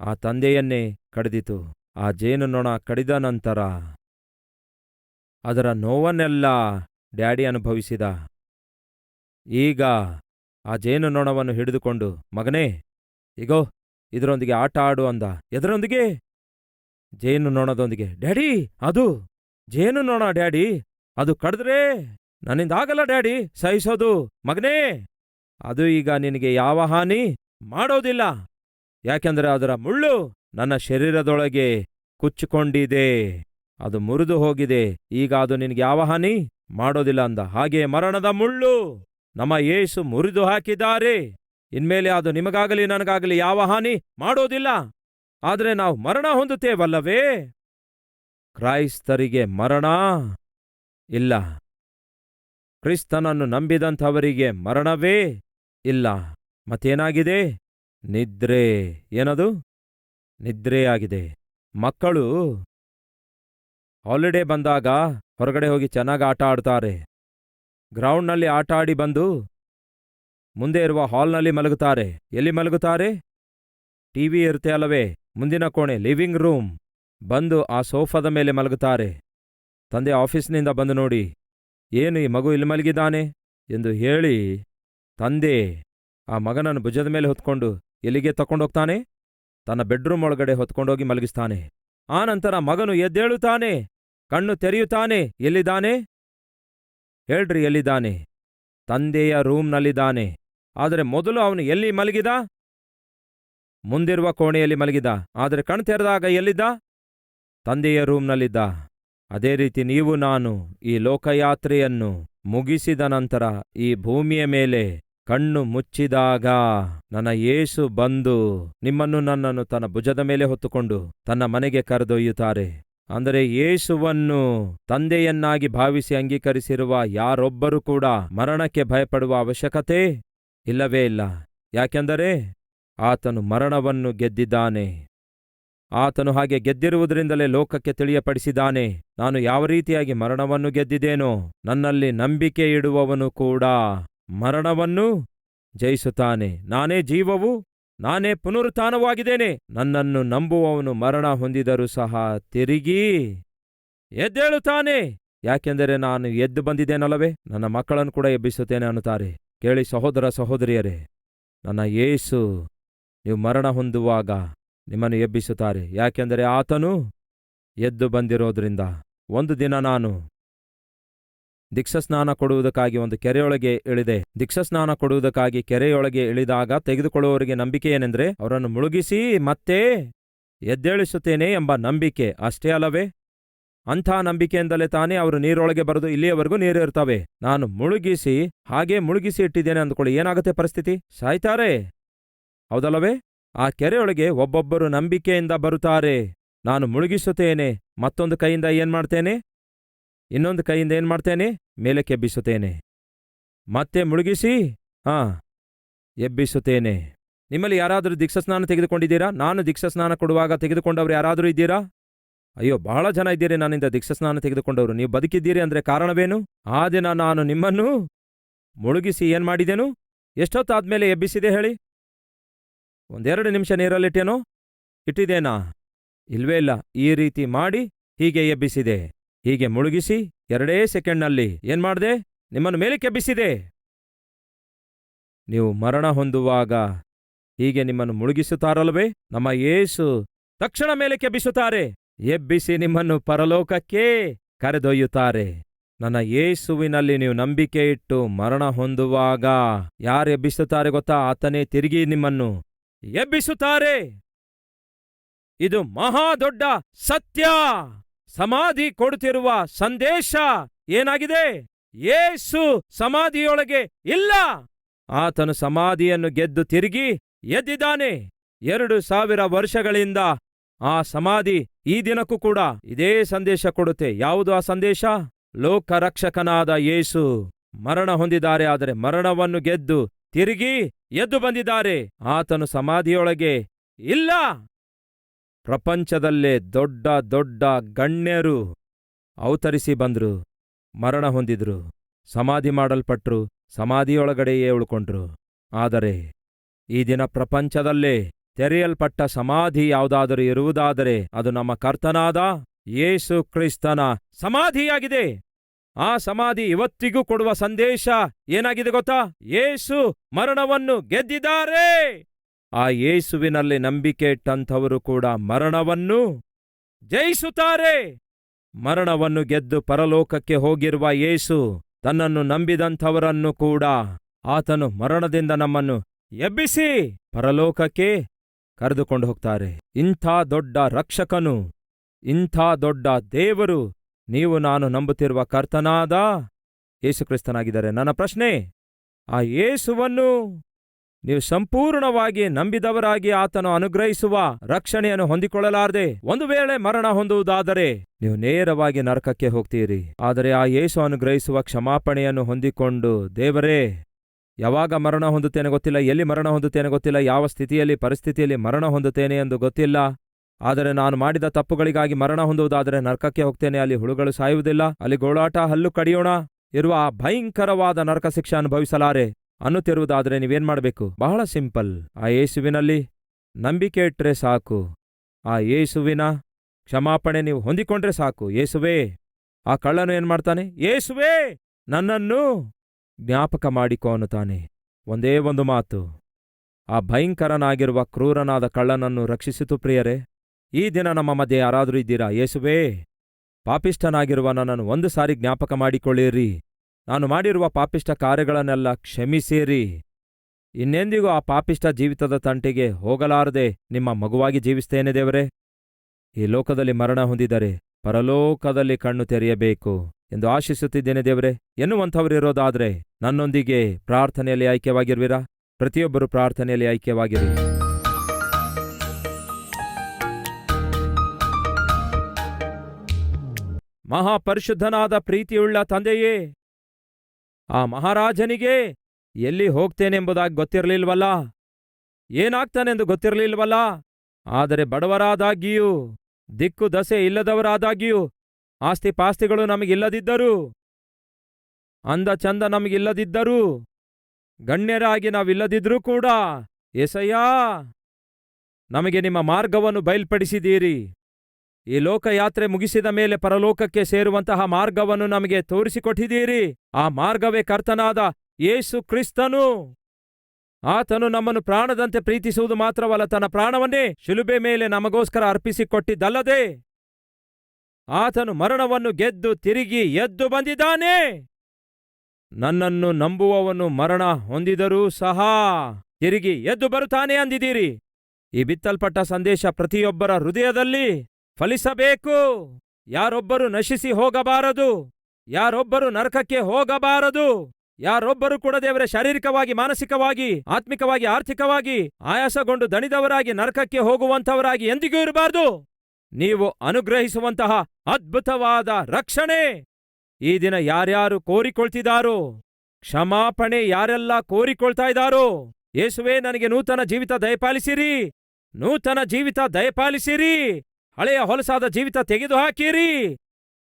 ಆ ತಂದೆಯನ್ನೇ ಕಡಿದಿತು. ಆ ಜೇನುನೊಣ ಕಡಿದ ನಂತರ ಅದರ ನೋವನ್ನೆಲ್ಲ ಡ್ಯಾಡಿ ಅನುಭವಿಸಿದ. ಈಗ ಆ ಜೇನುನೊಣವನ್ನು ಹಿಡಿದುಕೊಂಡು, ಮಗನೇ, ಇಗೋ, ಇದರೊಂದಿಗೆ ಆಟ ಆಡು ಅಂದ. ಎದರೊಂದಿಗೆ? ಜೇನುನೊಣದೊಂದಿಗೆ, ಡ್ಯಾಡಿ, ಅದು ಜೇನುನೊಣ ಡ್ಯಾಡಿ, ಅದು ಕಡಿದ್ರೆ ನನ್ನಿಂದ ಆಗಲ್ಲ ಡ್ಯಾಡಿ. ಸಹಿಸೋದು. ಮಗನೇ, ಅದು ಈಗ ನಿನಗೆ ಯಾವ ಹಾನಿ ಮಾಡೋದಿಲ್ಲ. ಯಾಕೆಂದರೆ ಅದರ ಮುಳ್ಳು ನನ್ನ ಶರೀರದೊಳಗೆ ಕುಚ್ಚಿಕೊಂಡಿದೆ. ಅದು ಮುರಿದು ಹೋಗಿದೆ. ಈಗ ಅದು ನಿನಗೆ ಯಾವ ಹಾನಿ ಮಾಡೋದಿಲ್ಲ ಅಂದ ಹಾಗೆ ಮರಣದ ಮುಳ್ಳು ನಮ್ಮ ಏಸು ಮುರಿದು ಹಾಕಿದ್ದಾರೆ. ಇನ್ಮೇಲೆ ಅದು ನಿಮಗಾಗಲಿ ನನಗಾಗಲಿ ಯಾವ ಹಾನಿ ಮಾಡೋದಿಲ್ಲ. ಆದರೆ ನಾವು ಮರಣ ಹೊಂದುತ್ತೇವಲ್ಲವೇ? ಕ್ರೈಸ್ತರಿಗೆ ಮರಣ ಇಲ್ಲ. ಕ್ರಿಸ್ತನನ್ನು ನಂಬಿದಂಥವರಿಗೆ ಮರಣವೇ ಇಲ್ಲ. ಮತ್ತೇನಾಗಿದೆ? ನಿದ್ರೆ ಏನದು? ನಿದ್ರೆಯಾಗಿದೆ. ಮಕ್ಕಳು ಹಾಲಿಡೇ ಬಂದಾಗ ಹೊರಗಡೆ ಹೋಗಿ ಚೆನ್ನಾಗಿ ಆಟ ಆಡ್ತಾರೆ. ಗ್ರೌಂಡ್ನಲ್ಲಿ ಆಟ ಆಡಿ ಬಂದು ಮುಂದೆ ಇರುವ ಹಾಲ್ನಲ್ಲಿ ಮಲಗುತ್ತಾರೆ. ಎಲ್ಲಿ ಮಲಗುತ್ತಾರೆ? ಟಿ ವಿ ಇರುತ್ತೆ ಅಲ್ಲವೇ? ಮುಂದಿನ ಕೋಣೆ, ಲಿವಿಂಗ್ ರೂಮ್. ಬಂದು ಆ ಸೋಫಾದ ಮೇಲೆ ಮಲಗುತ್ತಾರೆ. ತಂದೆ ಆಫೀಸ್ನಿಂದ ಬಂದು ನೋಡಿ ಏನು ಈ ಮಗು ಇಲ್ಲಿ ಮಲಗಿದ್ದಾನೆ? ಎಂದು ಹೇಳಿ, ತಂದೆ ಆ ಮಗನನ್ನು ಭುಜದ ಮೇಲೆ ಹೊತ್ಕೊಂಡು ಎಲ್ಲಿಗೆ ತಕೊಂಡೋಗ್ತಾನೆ ತನ್ನ ಬೆಡ್ರೂಮ್ ಒಳಗಡೆ ಹೊತ್ಕೊಂಡೋಗಿ ಮಲಗಿಸ್ತಾನೆ. ಆ ನಂತರ ಮಗನು ಎದ್ದೇಳುತ್ತಾನೆ, ಕಣ್ಣು ತೆರೆಯುತ್ತಾನೆ, ಎಲ್ಲಿದ್ದಾನೆ? ಹೇಳ್ರಿ, ಎಲ್ಲಿದ್ದಾನೆ? ತಂದೆಯ ರೂಮ್ನಲ್ಲಿದ್ದಾನೆ. ಆದರೆ ಮೊದಲು ಅವನು ಎಲ್ಲಿ ಮಲಗಿದ? ಮುಂದಿರುವ ಕೋಣೆಯಲ್ಲಿ ಮಲಗಿದ. ಆದರೆ ಕಣ್ ತೆರೆದಾಗ ಎಲ್ಲಿದ್ದ? ತಂದೆಯ ರೂಮ್ನಲ್ಲಿದ್ದ. ಅದೇ ರೀತಿ ನೀವು ನಾನು ಈ ಲೋಕಯಾತ್ರೆಯನ್ನು ಮುಗಿಸಿದ ನಂತರ ಈ ಭೂಮಿಯ ಮೇಲೆ ಕಣ್ಣು ಮುಚ್ಚಿದಾಗ ನನ್ನ ಯೇಸು ಬಂದು ನಿಮ್ಮನ್ನು ನನ್ನನ್ನು ತನ್ನ ಭುಜದ ಮೇಲೆ ಹೊತ್ತುಕೊಂಡು ತನ್ನ ಮನೆಗೆ ಕರೆದೊಯ್ಯುತ್ತಾರೆ. ಅಂದರೆ ಯೇಸುವನ್ನು ತಂದೆಯನ್ನಾಗಿ ಭಾವಿಸಿ ಅಂಗೀಕರಿಸಿರುವ ಯಾರೊಬ್ಬರೂ ಕೂಡ ಮರಣಕ್ಕೆ ಭಯಪಡುವ ಅವಶ್ಯಕತೆ ಇಲ್ಲವೇ ಇಲ್ಲ. ಯಾಕೆಂದರೆ ಆತನು ಮರಣವನ್ನು ಗೆದ್ದಿದ್ದಾನೆ. ಆತನು ಹಾಗೆ ಗೆದ್ದಿರುವುದರಿಂದಲೇ ಲೋಕಕ್ಕೆ ತಿಳಿಯಪಡಿಸಿದ್ದಾನೆ. ನಾನು ಯಾವ ರೀತಿಯಾಗಿ ಮರಣವನ್ನು ಗೆದ್ದಿದ್ದೇನೋ ನನ್ನಲ್ಲಿ ನಂಬಿಕೆ ಇಡುವವನು ಕೂಡ ಮರಣವನ್ನು ಜಯಿಸುತ್ತಾನೆ. ನಾನೇ ಜೀವವು, ನಾನೇ ಪುನರುತ್ಥಾನವಾಗಿದ್ದೇನೆ. ನನ್ನನ್ನು ನಂಬುವವನು ಮರಣ ಹೊಂದಿದರೂ ಸಹ ತಿರುಗಿ ಎದ್ದೇಳುತ್ತಾನೆ. ಯಾಕೆಂದರೆ ನಾನು ಎದ್ದು ಬಂದಿದ್ದೇನಲ್ಲವೇ? ನನ್ನ ಮಕ್ಕಳನ್ನು ಕೂಡ ಎಬ್ಬಿಸುತ್ತೇನೆ ಅನ್ನುತ್ತಾರೆ. ಕೇಳಿ ಸಹೋದರ ಸಹೋದರಿಯರೇ, ನನ್ನ ಏಸು ನೀವು ಮರಣ ಹೊಂದುವಾಗ ನಿಮ್ಮನ್ನು ಎಬ್ಬಿಸುತ್ತಾರೆ. ಯಾಕೆಂದರೆ ಆತನು ಎದ್ದು ಬಂದಿರೋದ್ರಿಂದ. ಒಂದು ದಿನ ನಾನು ದಿಕ್ಷಸ್ನಾನ ಕೊಡುವುದಕ್ಕಾಗಿ ಒಂದು ಕೆರೆಯೊಳಗೆ ಇಳಿದೆ. ದಿಕ್ಷಸ್ನಾನ ಕೊಡುವುದಕ್ಕಾಗಿ ಕೆರೆಯೊಳಗೆ ಇಳಿದಾಗ ತೆಗೆದುಕೊಳ್ಳುವವರಿಗೆ ನಂಬಿಕೆ ಏನೆಂದರೆ ಅವರನ್ನು ಮುಳುಗಿಸಿ ಮತ್ತೆ ಎದ್ದೇಳಿಸುತ್ತೇನೆ ಎಂಬ ನಂಬಿಕೆ ಅಷ್ಟೇ ಅಲ್ಲವೇ? ಅಂಥ ನಂಬಿಕೆಯಿಂದಲೇ ತಾನೇ ಅವರು ನೀರೊಳಗೆ ಬರೆದು ಇಲ್ಲಿಯವರೆಗೂ ನೀರಿರ್ತವೆ ನಾನು ಮುಳುಗಿಸಿ, ಹಾಗೇ ಮುಳುಗಿಸಿ ಇಟ್ಟಿದ್ದೇನೆ ಅಂದ್ಕೊಳ್ಳಿ. ಏನಾಗುತ್ತೆ ಪರಿಸ್ಥಿತಿ? ಸಾಯ್ತಾರೆ. ಹೌದಲ್ಲವೇ? ಆ ಕೆರೆಯೊಳಗೆ ಒಬ್ಬೊಬ್ಬರು ನಂಬಿಕೆಯಿಂದ ಬರುತ್ತಾರೆ. ನಾನು ಮುಳುಗಿಸುತ್ತೇನೆ, ಮತ್ತೊಂದು ಕೈಯಿಂದ ಏನ್ ಮಾಡ್ತೇನೆ? ಇನ್ನೊಂದು ಕೈಯಿಂದ ಏನ್ ಮಾಡ್ತೇನೆ? ಮೇಲಕ್ಕೆ ಎಬ್ಬಿಸುತ್ತೇನೆ ಮತ್ತೆ ಮುಳುಗಿಸಿ, ಹಾ, ಎಬ್ಬಿಸುತ್ತೇನೆ. ನಿಮ್ಮಲ್ಲಿ ಯಾರಾದರೂ ದೀಕ್ಷಾಸ್ನಾನ ತೆಗೆದುಕೊಂಡಿದ್ದೀರಾ? ನಾನು ದೀಕ್ಷಾಸ್ನಾನ ಕೊಡುವಾಗ ತೆಗೆದುಕೊಂಡವರು ಯಾರಾದರೂ ಇದ್ದೀರಾ? ಅಯ್ಯೋ, ಬಹಳ ಜನ ಇದ್ದೀರಿ ನನ್ನಿಂದ ದೀಕ್ಷಾಸ್ನಾನ ತೆಗೆದುಕೊಂಡವರು. ನೀವು ಬದುಕಿದ್ದೀರಿ ಅಂದ್ರೆ ಕಾರಣವೇನು? ಆ ದಿನ ನಾನು ನಿಮ್ಮನ್ನು ಮುಳುಗಿಸಿ ಏನ್ಮಾಡಿದೆನು ಎಷ್ಟೊತ್ತಾದ್ಮೇಲೆ ಎಬ್ಬಿಸಿದೆ ಹೇಳಿ? ಒಂದೆರಡು ನಿಮಿಷ ನೀರಲ್ಲಿಟ್ಟೇನೋ? ಇಟ್ಟಿದೇನಾ ಇಲ್ವೇ ಇಲ್ಲ. ಈ ರೀತಿ ಮಾಡಿ ಹೀಗೆ ಎಬ್ಬಿಸಿದೆ. ಹೀಗೆ ಮುಳುಗಿಸಿ ಎರಡೇ ಸೆಕೆಂಡ್ನಲ್ಲಿ ಏನ್ ಮಾಡಿದೆ? ನಿಮ್ಮನ್ನು ಮೇಲೆ ಕೆಬ್ಬಿಸಿದೆ ನೀವು ಮರಣ ಹೊಂದುವಾಗ ಹೀಗೆ ನಿಮ್ಮನ್ನು ಮುಳುಗಿಸುತ್ತಾರಲ್ವೇ ನಮ್ಮ ಯೇಸು ತಕ್ಷಣ ಮೇಲೆ ಕೆಬ್ಬಿಸುತ್ತಾರೆ ಎಬ್ಬಿಸಿ ನಿಮ್ಮನ್ನು ಪರಲೋಕಕ್ಕೆ ಕರೆದೊಯ್ಯುತ್ತಾರೆ. ನನ್ನ ಯೇಸುವಿನಲ್ಲಿ ನೀವು ನಂಬಿಕೆ ಇಟ್ಟು ಮರಣ ಹೊಂದುವಾಗ ಯಾರು ಎಬ್ಬಿಸುತ್ತಾರೆ ಗೊತ್ತಾ? ಆತನೇ ತಿರುಗಿ ನಿಮ್ಮನ್ನು. ಎಬ್ಬಿಸುತ್ತಾರೆ. ಇದು ಮಹಾ ದೊಡ್ಡ ಸತ್ಯ. ಸಮಾಧಿ ಕೊಡುತ್ತಿರುವ ಸಂದೇಶ ಏನಾಗಿದೆ? ಏಸು ಸಮಾಧಿಯೊಳಗೆ ಇಲ್ಲ. ಆತನು ಸಮಾಧಿಯನ್ನು ಗೆದ್ದು ತಿರುಗಿ ಎದ್ದಿದ್ದಾನೆ. ಎರಡು ಸಾವಿರ ವರ್ಷಗಳಿಂದ ಆ ಸಮಾಧಿ ಈ ದಿನಕ್ಕೂ ಕೂಡ ಇದೇ ಸಂದೇಶ ಕೊಡುತ್ತೆ. ಯಾವುದು ಆ ಸಂದೇಶ? ಲೋಕರಕ್ಷಕನಾದ ಯೇಸು ಮರಣ ಹೊಂದಿದ್ದಾರೆ, ಆದರೆ ಮರಣವನ್ನು ಗೆದ್ದು ತಿರುಗಿ ಎದ್ದು ಬಂದಿದ್ದಾರೆ. ಆತನು ಸಮಾಧಿಯೊಳಗೆ, ಇಲ್ಲ! ಪ್ರಪಂಚದಲ್ಲೇ ದೊಡ್ಡ ದೊಡ್ಡ ಗಣ್ಯರು ಅವತರಿಸಿ ಬಂದ್ರು, ಮರಣ ಹೊಂದಿದ್ರು, ಸಮಾಧಿ ಮಾಡಲ್ಪಟ್ರು, ಸಮಾಧಿಯೊಳಗಡೆಯೇ ಉಳ್ಕೊಂಡ್ರು. ಆದರೆ ಈ ದಿನ ಪ್ರಪಂಚದಲ್ಲೇ ತೆರೆಯಲ್ಪಟ್ಟ ಸಮಾಧಿ ಯಾವುದಾದರೂ ಇರುವುದಾದರೆ ಅದು ನಮ್ಮ ಕರ್ತನಾದ ಯೇಸು ಕ್ರಿಸ್ತನ ಸಮಾಧಿಯಾಗಿದೆ. ಆ ಸಮಾಧಿ ಇವತ್ತಿಗೂ ಕೊಡುವ ಸಂದೇಶ ಏನಾಗಿದೆ ಗೊತ್ತಾ? ಯೇಸು ಮರಣವನ್ನು ಗೆದ್ದಿದ್ದಾರೆ. ಆ ಯೇಸುವಿನಲ್ಲಿ ನಂಬಿಕೆ ಇಟ್ಟಂಥವರು ಕೂಡ ಮರಣವನ್ನು ಜಯಿಸುತ್ತಾರೆ. ಮರಣವನ್ನು ಗೆದ್ದು ಪರಲೋಕಕ್ಕೆ ಹೋಗಿರುವ ಯೇಸು ತನ್ನನ್ನು ನಂಬಿದಂಥವರನ್ನು ಕೂಡ ಆತನು ಮರಣದಿಂದ ನಮ್ಮನ್ನು ಎಬ್ಬಿಸಿ ಪರಲೋಕಕ್ಕೆ ಕರೆದುಕೊಂಡು ಹೋಗ್ತಾರೆ. ಇಂಥ ದೊಡ್ಡ ರಕ್ಷಕನು, ಇಂಥ ದೊಡ್ಡ ದೇವರು ನೀವು ನಾನು ನಂಬುತ್ತಿರುವ ಕರ್ತನಾದ ಯೇಸುಕ್ರಿಸ್ತನಾಗಿದ್ದಾರೆ ನನ್ನ ಪ್ರಶ್ನೆ, ಆ ಯೇಸುವನ್ನು ನೀವು ಸಂಪೂರ್ಣವಾಗಿ ನಂಬಿದವರಾಗಿ ಆತನು ಅನುಗ್ರಹಿಸುವ ರಕ್ಷಣೆಯನ್ನು ಹೊಂದಿಕೊಳ್ಳಲಾರದೆ, ಒಂದು ವೇಳೆ ಮರಣ ಹೊಂದುವುದಾದರೆ ನೀವು ನೇರವಾಗಿ ನರಕಕ್ಕೆ ಹೋಗ್ತೀರಿ. ಆದರೆ ಆ ಯೇಸು ಅನುಗ್ರಹಿಸುವ ಕ್ಷಮಾಪಣೆಯನ್ನು ಹೊಂದಿಕೊಂಡು, ದೇವರೇ, ಯಾವಾಗ ಮರಣ ಹೊಂದುತ್ತೇನೆ ಗೊತ್ತಿಲ್ಲ, ಎಲ್ಲಿ ಮರಣ ಹೊಂದುತ್ತೇನೆ ಗೊತ್ತಿಲ್ಲ, ಯಾವ ಸ್ಥಿತಿಯಲ್ಲಿ, ಪರಿಸ್ಥಿತಿಯಲ್ಲಿ ಮರಣ ಹೊಂದುತ್ತೇನೆ ಎಂದು ಗೊತ್ತಿಲ್ಲ. ಆದರೆ ನಾನು ಮಾಡಿದ ತಪ್ಪುಗಳಿಗಾಗಿ ಮರಣ ಹೊಂದುವುದಾದರೆ ನರಕಕ್ಕೆ ಹೋಗ್ತೇನೆ. ಅಲ್ಲಿ ಹುಳುಗಳು ಸಾಯುವುದಿಲ್ಲ. ಅಲ್ಲಿ ಗೋಳಾಟ, ಹಲ್ಲು ಕಡಿಯೋಣ ಇರುವ ಆ ಭಯಂಕರವಾದ ನರಕ ಶಿಕ್ಷೆ ಅನುಭವಿಸಲಾರೆ. ಅನ್ನುತ್ತಿರುವುದಾದರೆ ನೀವೇನ್ ಮಾಡಬೇಕು? ಬಹಳ ಸಿಂಪಲ್. ಆ ಯೇಸುವಿನಲ್ಲಿ ನಂಬಿಕೆ ಇಟ್ಟರೆ ಸಾಕು. ಆ ಯೇಸುವಿನ ಕ್ಷಮಾಪಣೆ ನೀವು ಹೊಂದಿಕೊಂಡ್ರೆ ಸಾಕು. ಯೇಸುವೇ, ಆ ಕಳ್ಳನು ಏನ್ಮಾಡ್ತಾನೆ ಯೇಸುವೇ, ನನ್ನನ್ನು ಜ್ಞಾಪಕ ಮಾಡಿಕೋ ಅನ್ನುತ್ತಾನೆ. ಒಂದೇ ಒಂದು ಮಾತು. ಆ ಭಯಂಕರನಾಗಿರುವ ಕ್ರೂರನಾದ ಕಳ್ಳನನ್ನು ರಕ್ಷಿಸಿತು ಪ್ರಿಯರೇ. ಈ ದಿನ ನಮ್ಮ ಮಧ್ಯೆ ಯಾರಾದರೂ ಇದ್ದೀರಾ? ಯೇಸುವೇ, ಪಾಪಿಷ್ಠನಾಗಿರುವ ನನ್ನನ್ನು ಒಂದು ಸಾರಿ ಜ್ಞಾಪಕ ಮಾಡಿಕೊಳ್ಳಿರಿ. ನಾನು ಮಾಡಿರುವ ಪಾಪಿಷ್ಟ ಕಾರ್ಯಗಳನ್ನೆಲ್ಲ ಕ್ಷಮಿಸಿರಿ. ಇನ್ನೆಂದಿಗೂ ಆ ಪಾಪಿಷ್ಟ ಜೀವಿತದ ತಂಟೆಗೆ ಹೋಗಲಾರದೆ ನಿಮ್ಮ ಮಗುವಾಗಿ ಜೀವಿಸ್ತೇನೆ ದೇವರೇ. ಈ ಲೋಕದಲ್ಲಿ ಮರಣ ಹೊಂದಿದರೆ ಪರಲೋಕದಲ್ಲಿ ಕಣ್ಣು ತೆರೆಯಬೇಕು ಎಂದು ಆಶಿಸುತ್ತಿದ್ದೇನೆ ದೇವರೇ. ಎನ್ನುವಂಥವರಿರೋದಾದ್ರೆ ನನ್ನೊಂದಿಗೆ ಪ್ರಾರ್ಥನೆಯಲ್ಲಿ ಐಕ್ಯವಾಗಿರುವಿರಾ? ಪ್ರತಿಯೊಬ್ಬರು ಪ್ರಾರ್ಥನೆಯಲ್ಲಿ ಐಕ್ಯವಾಗಿರಿ. ಮಹಾಪರಿಶುದ್ಧನಾದ ಪ್ರೀತಿಯುಳ್ಳ ತಂದೆಯೇ, ಆ ಮಹಾರಾಜನಿಗೆ ಎಲ್ಲಿ ಹೋಗ್ತೇನೆಂಬುದಾಗಿ ಗೊತ್ತಿರಲಿಲ್ವಲ್ಲ? ಏನಾಗ್ತಾನೆಂದು ಗೊತ್ತಿರಲಿಲ್ವಲ್ಲ? ಆದರೆ ಬಡವರಾದಾಗಿಯೂ, ದಿಕ್ಕು ದಸೆ ಇಲ್ಲದವರಾದಾಗಿಯೂ ಆಸ್ತಿ ಪಾಸ್ತಿಗಳು ನಮಗಿಲ್ಲದಿದ್ದರೂ, ಅಂದ ಚಂದ ನಮಗಿಲ್ಲದಿದ್ದರೂ, ಗಣ್ಯರಾಗಿ ನಾವಿಲ್ಲದಿದ್ರೂ ಕೂಡ ಎಸಯ್ಯಾ ನಮಗೆ ನಿಮ್ಮ ಮಾರ್ಗವನ್ನು ಬಯಲ್ಪಡಿಸಿದ್ದೀರಿ. ಈ ಲೋಕಯಾತ್ರೆ ಮುಗಿಸಿದ ಮೇಲೆ ಪರಲೋಕಕ್ಕೆ ಸೇರುವಂತಹ ಮಾರ್ಗವನ್ನು ನಮಗೆ ತೋರಿಸಿಕೊಟ್ಟಿದ್ದೀರಿ. ಆ ಮಾರ್ಗವೇ ಕರ್ತನಾದ ಯೇಸು ಕ್ರಿಸ್ತನು. ಆತನು ನಮ್ಮನ್ನು ಪ್ರಾಣದಂತೆ ಪ್ರೀತಿಸುವುದು ಮಾತ್ರವಲ್ಲ, ತನ್ನ ಪ್ರಾಣವನ್ನೇ ಶಿಲುಬೆ ಮೇಲೆ ನಮಗೋಸ್ಕರ ಅರ್ಪಿಸಿಕೊಟ್ಟಿದ್ದಲ್ಲದೆ ಆತನು ಮರಣವನ್ನು ಗೆದ್ದು ತಿರುಗಿ ಎದ್ದು ಬಂದಿದ್ದಾನೆ. ನನ್ನನ್ನು ನಂಬುವವನು ಮರಣ ಹೊಂದಿದರೂ ಸಹ ತಿರುಗಿ ಎದ್ದು ಬರುತ್ತಾನೆ ಅಂದಿದ್ದೀರಿ. ಈ ಬಿತ್ತಲ್ಪಟ್ಟ ಸಂದೇಶ ಪ್ರತಿಯೊಬ್ಬರ ಹೃದಯದಲ್ಲಿ ಫಲಿಸಬೇಕು. ಯಾರೊಬ್ಬರು ನಶಿಸಿ ಹೋಗಬಾರದು. ಯಾರೊಬ್ಬರು ನರಕಕ್ಕೆ ಹೋಗಬಾರದು. ಯಾರೊಬ್ಬರು ಕೂಡ ದೇವರ ಶಾರೀರಿಕವಾಗಿ, ಮಾನಸಿಕವಾಗಿ, ಆತ್ಮಿಕವಾಗಿ, ಆರ್ಥಿಕವಾಗಿ ಆಯಾಸಗೊಂಡು ದಣಿದವರಾಗಿ, ನರಕಕ್ಕೆ ಹೋಗುವಂಥವರಾಗಿ ಎಂದಿಗೂ ಇರಬಾರದು. ನೀವು ಅನುಗ್ರಹಿಸುವಂತಹ ಅದ್ಭುತವಾದ ರಕ್ಷಣೆ. ಈ ದಿನ ಯಾರ್ಯಾರು ಕೋರಿಕೊಳ್ತಿದ್ದಾರೋ, ಕ್ಷಮಾಪಣೆ ಯಾರೆಲ್ಲ ಕೋರಿಕೊಳ್ತಾ ಇದ್ದಾರೋ, ಯೇಸುವೆ ನನಗೆ ನೂತನ ಜೀವಿತ ದಯಪಾಲಿಸಿರಿ. ನೂತನ ಜೀವಿತ ದಯಪಾಲಿಸಿರಿ. ಹಳೆಯ ಹೊಲಸಾದ ಜೀವಿತ ತೆಗೆದುಹಾಕಿರಿ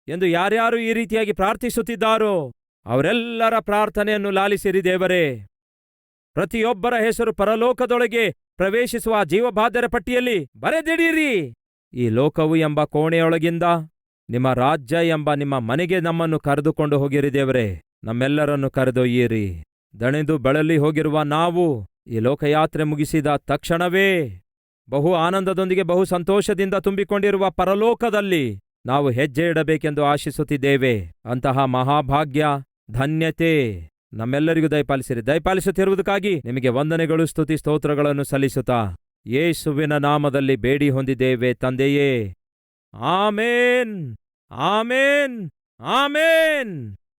ಎಂದು ಯಾರ್ಯಾರು ಈ ರೀತಿಯಾಗಿ ಪ್ರಾರ್ಥಿಸುತ್ತಿದ್ದಾರೋ ಅವರೆಲ್ಲರ ಪ್ರಾರ್ಥನೆಯನ್ನು ಲಾಲಿಸಿರಿ ದೇವರೇ. ಪ್ರತಿಯೊಬ್ಬರ ಹೆಸರು ಪರಲೋಕದೊಳಗೆ ಪ್ರವೇಶಿಸುವ ಜೀವಬಾಧ್ಯರ ಪಟ್ಟಿಯಲ್ಲಿ ಬರೆದಿಡಿರಿ. ಈ ಲೋಕವು ಎಂಬ ಕೋಣೆಯೊಳಗಿಂದ ನಿಮ್ಮ ರಾಜ್ಯ ಎಂಬ ನಿಮ್ಮ ಮನೆಗೆ ನಮ್ಮನ್ನು ಕರೆದುಕೊಂಡು ಹೋಗಿರಿ ದೇವರೇ. ನಮ್ಮೆಲ್ಲರನ್ನು ಕರೆದೊಯ್ಯಿರಿ. ದಣಿದು ಬಳಲಿ ಹೋಗಿರುವ ನಾವು ಈ ಲೋಕಯಾತ್ರೆ ಮುಗಿಸಿದ ತಕ್ಷಣವೇ ಬಹು ಆನಂದದೊಂದಿಗೆ ಬಹು ಸಂತೋಷದಿಂದ ತುಂಬಿಕೊಂಡಿರುವ ಪರಲೋಕದಲ್ಲಿ ನಾವು ಹೆಜ್ಜೆ ಇಡಬೇಕೆಂದು ಆಶಿಸುತ್ತಿದ್ದೇವೆ. ಅಂತಹ ಮಹಾಭಾಗ್ಯ, ಧನ್ಯತೆ ನಮ್ಮೆಲ್ಲರಿಗೂ ದಯಪಾಲಿಸಿರಿ. ದಯಪಾಲಿಸುತ್ತಿರುವುದಕ್ಕಾಗಿ ನಿಮಗೆ ವಂದನೆಗಳು, ಸ್ತುತಿ, ಸ್ತೋತ್ರಗಳನ್ನು ಸಲ್ಲಿಸುತ್ತಾ ಯೇಸುವಿನ ನಾಮದಲ್ಲಿ ಬೇಡಿ ಹೊಂದಿದ್ದೇವೆ ತಂದೆಯೇ. ಆಮೇನ್. ಆಮೇನ್. ಆಮೇನ್.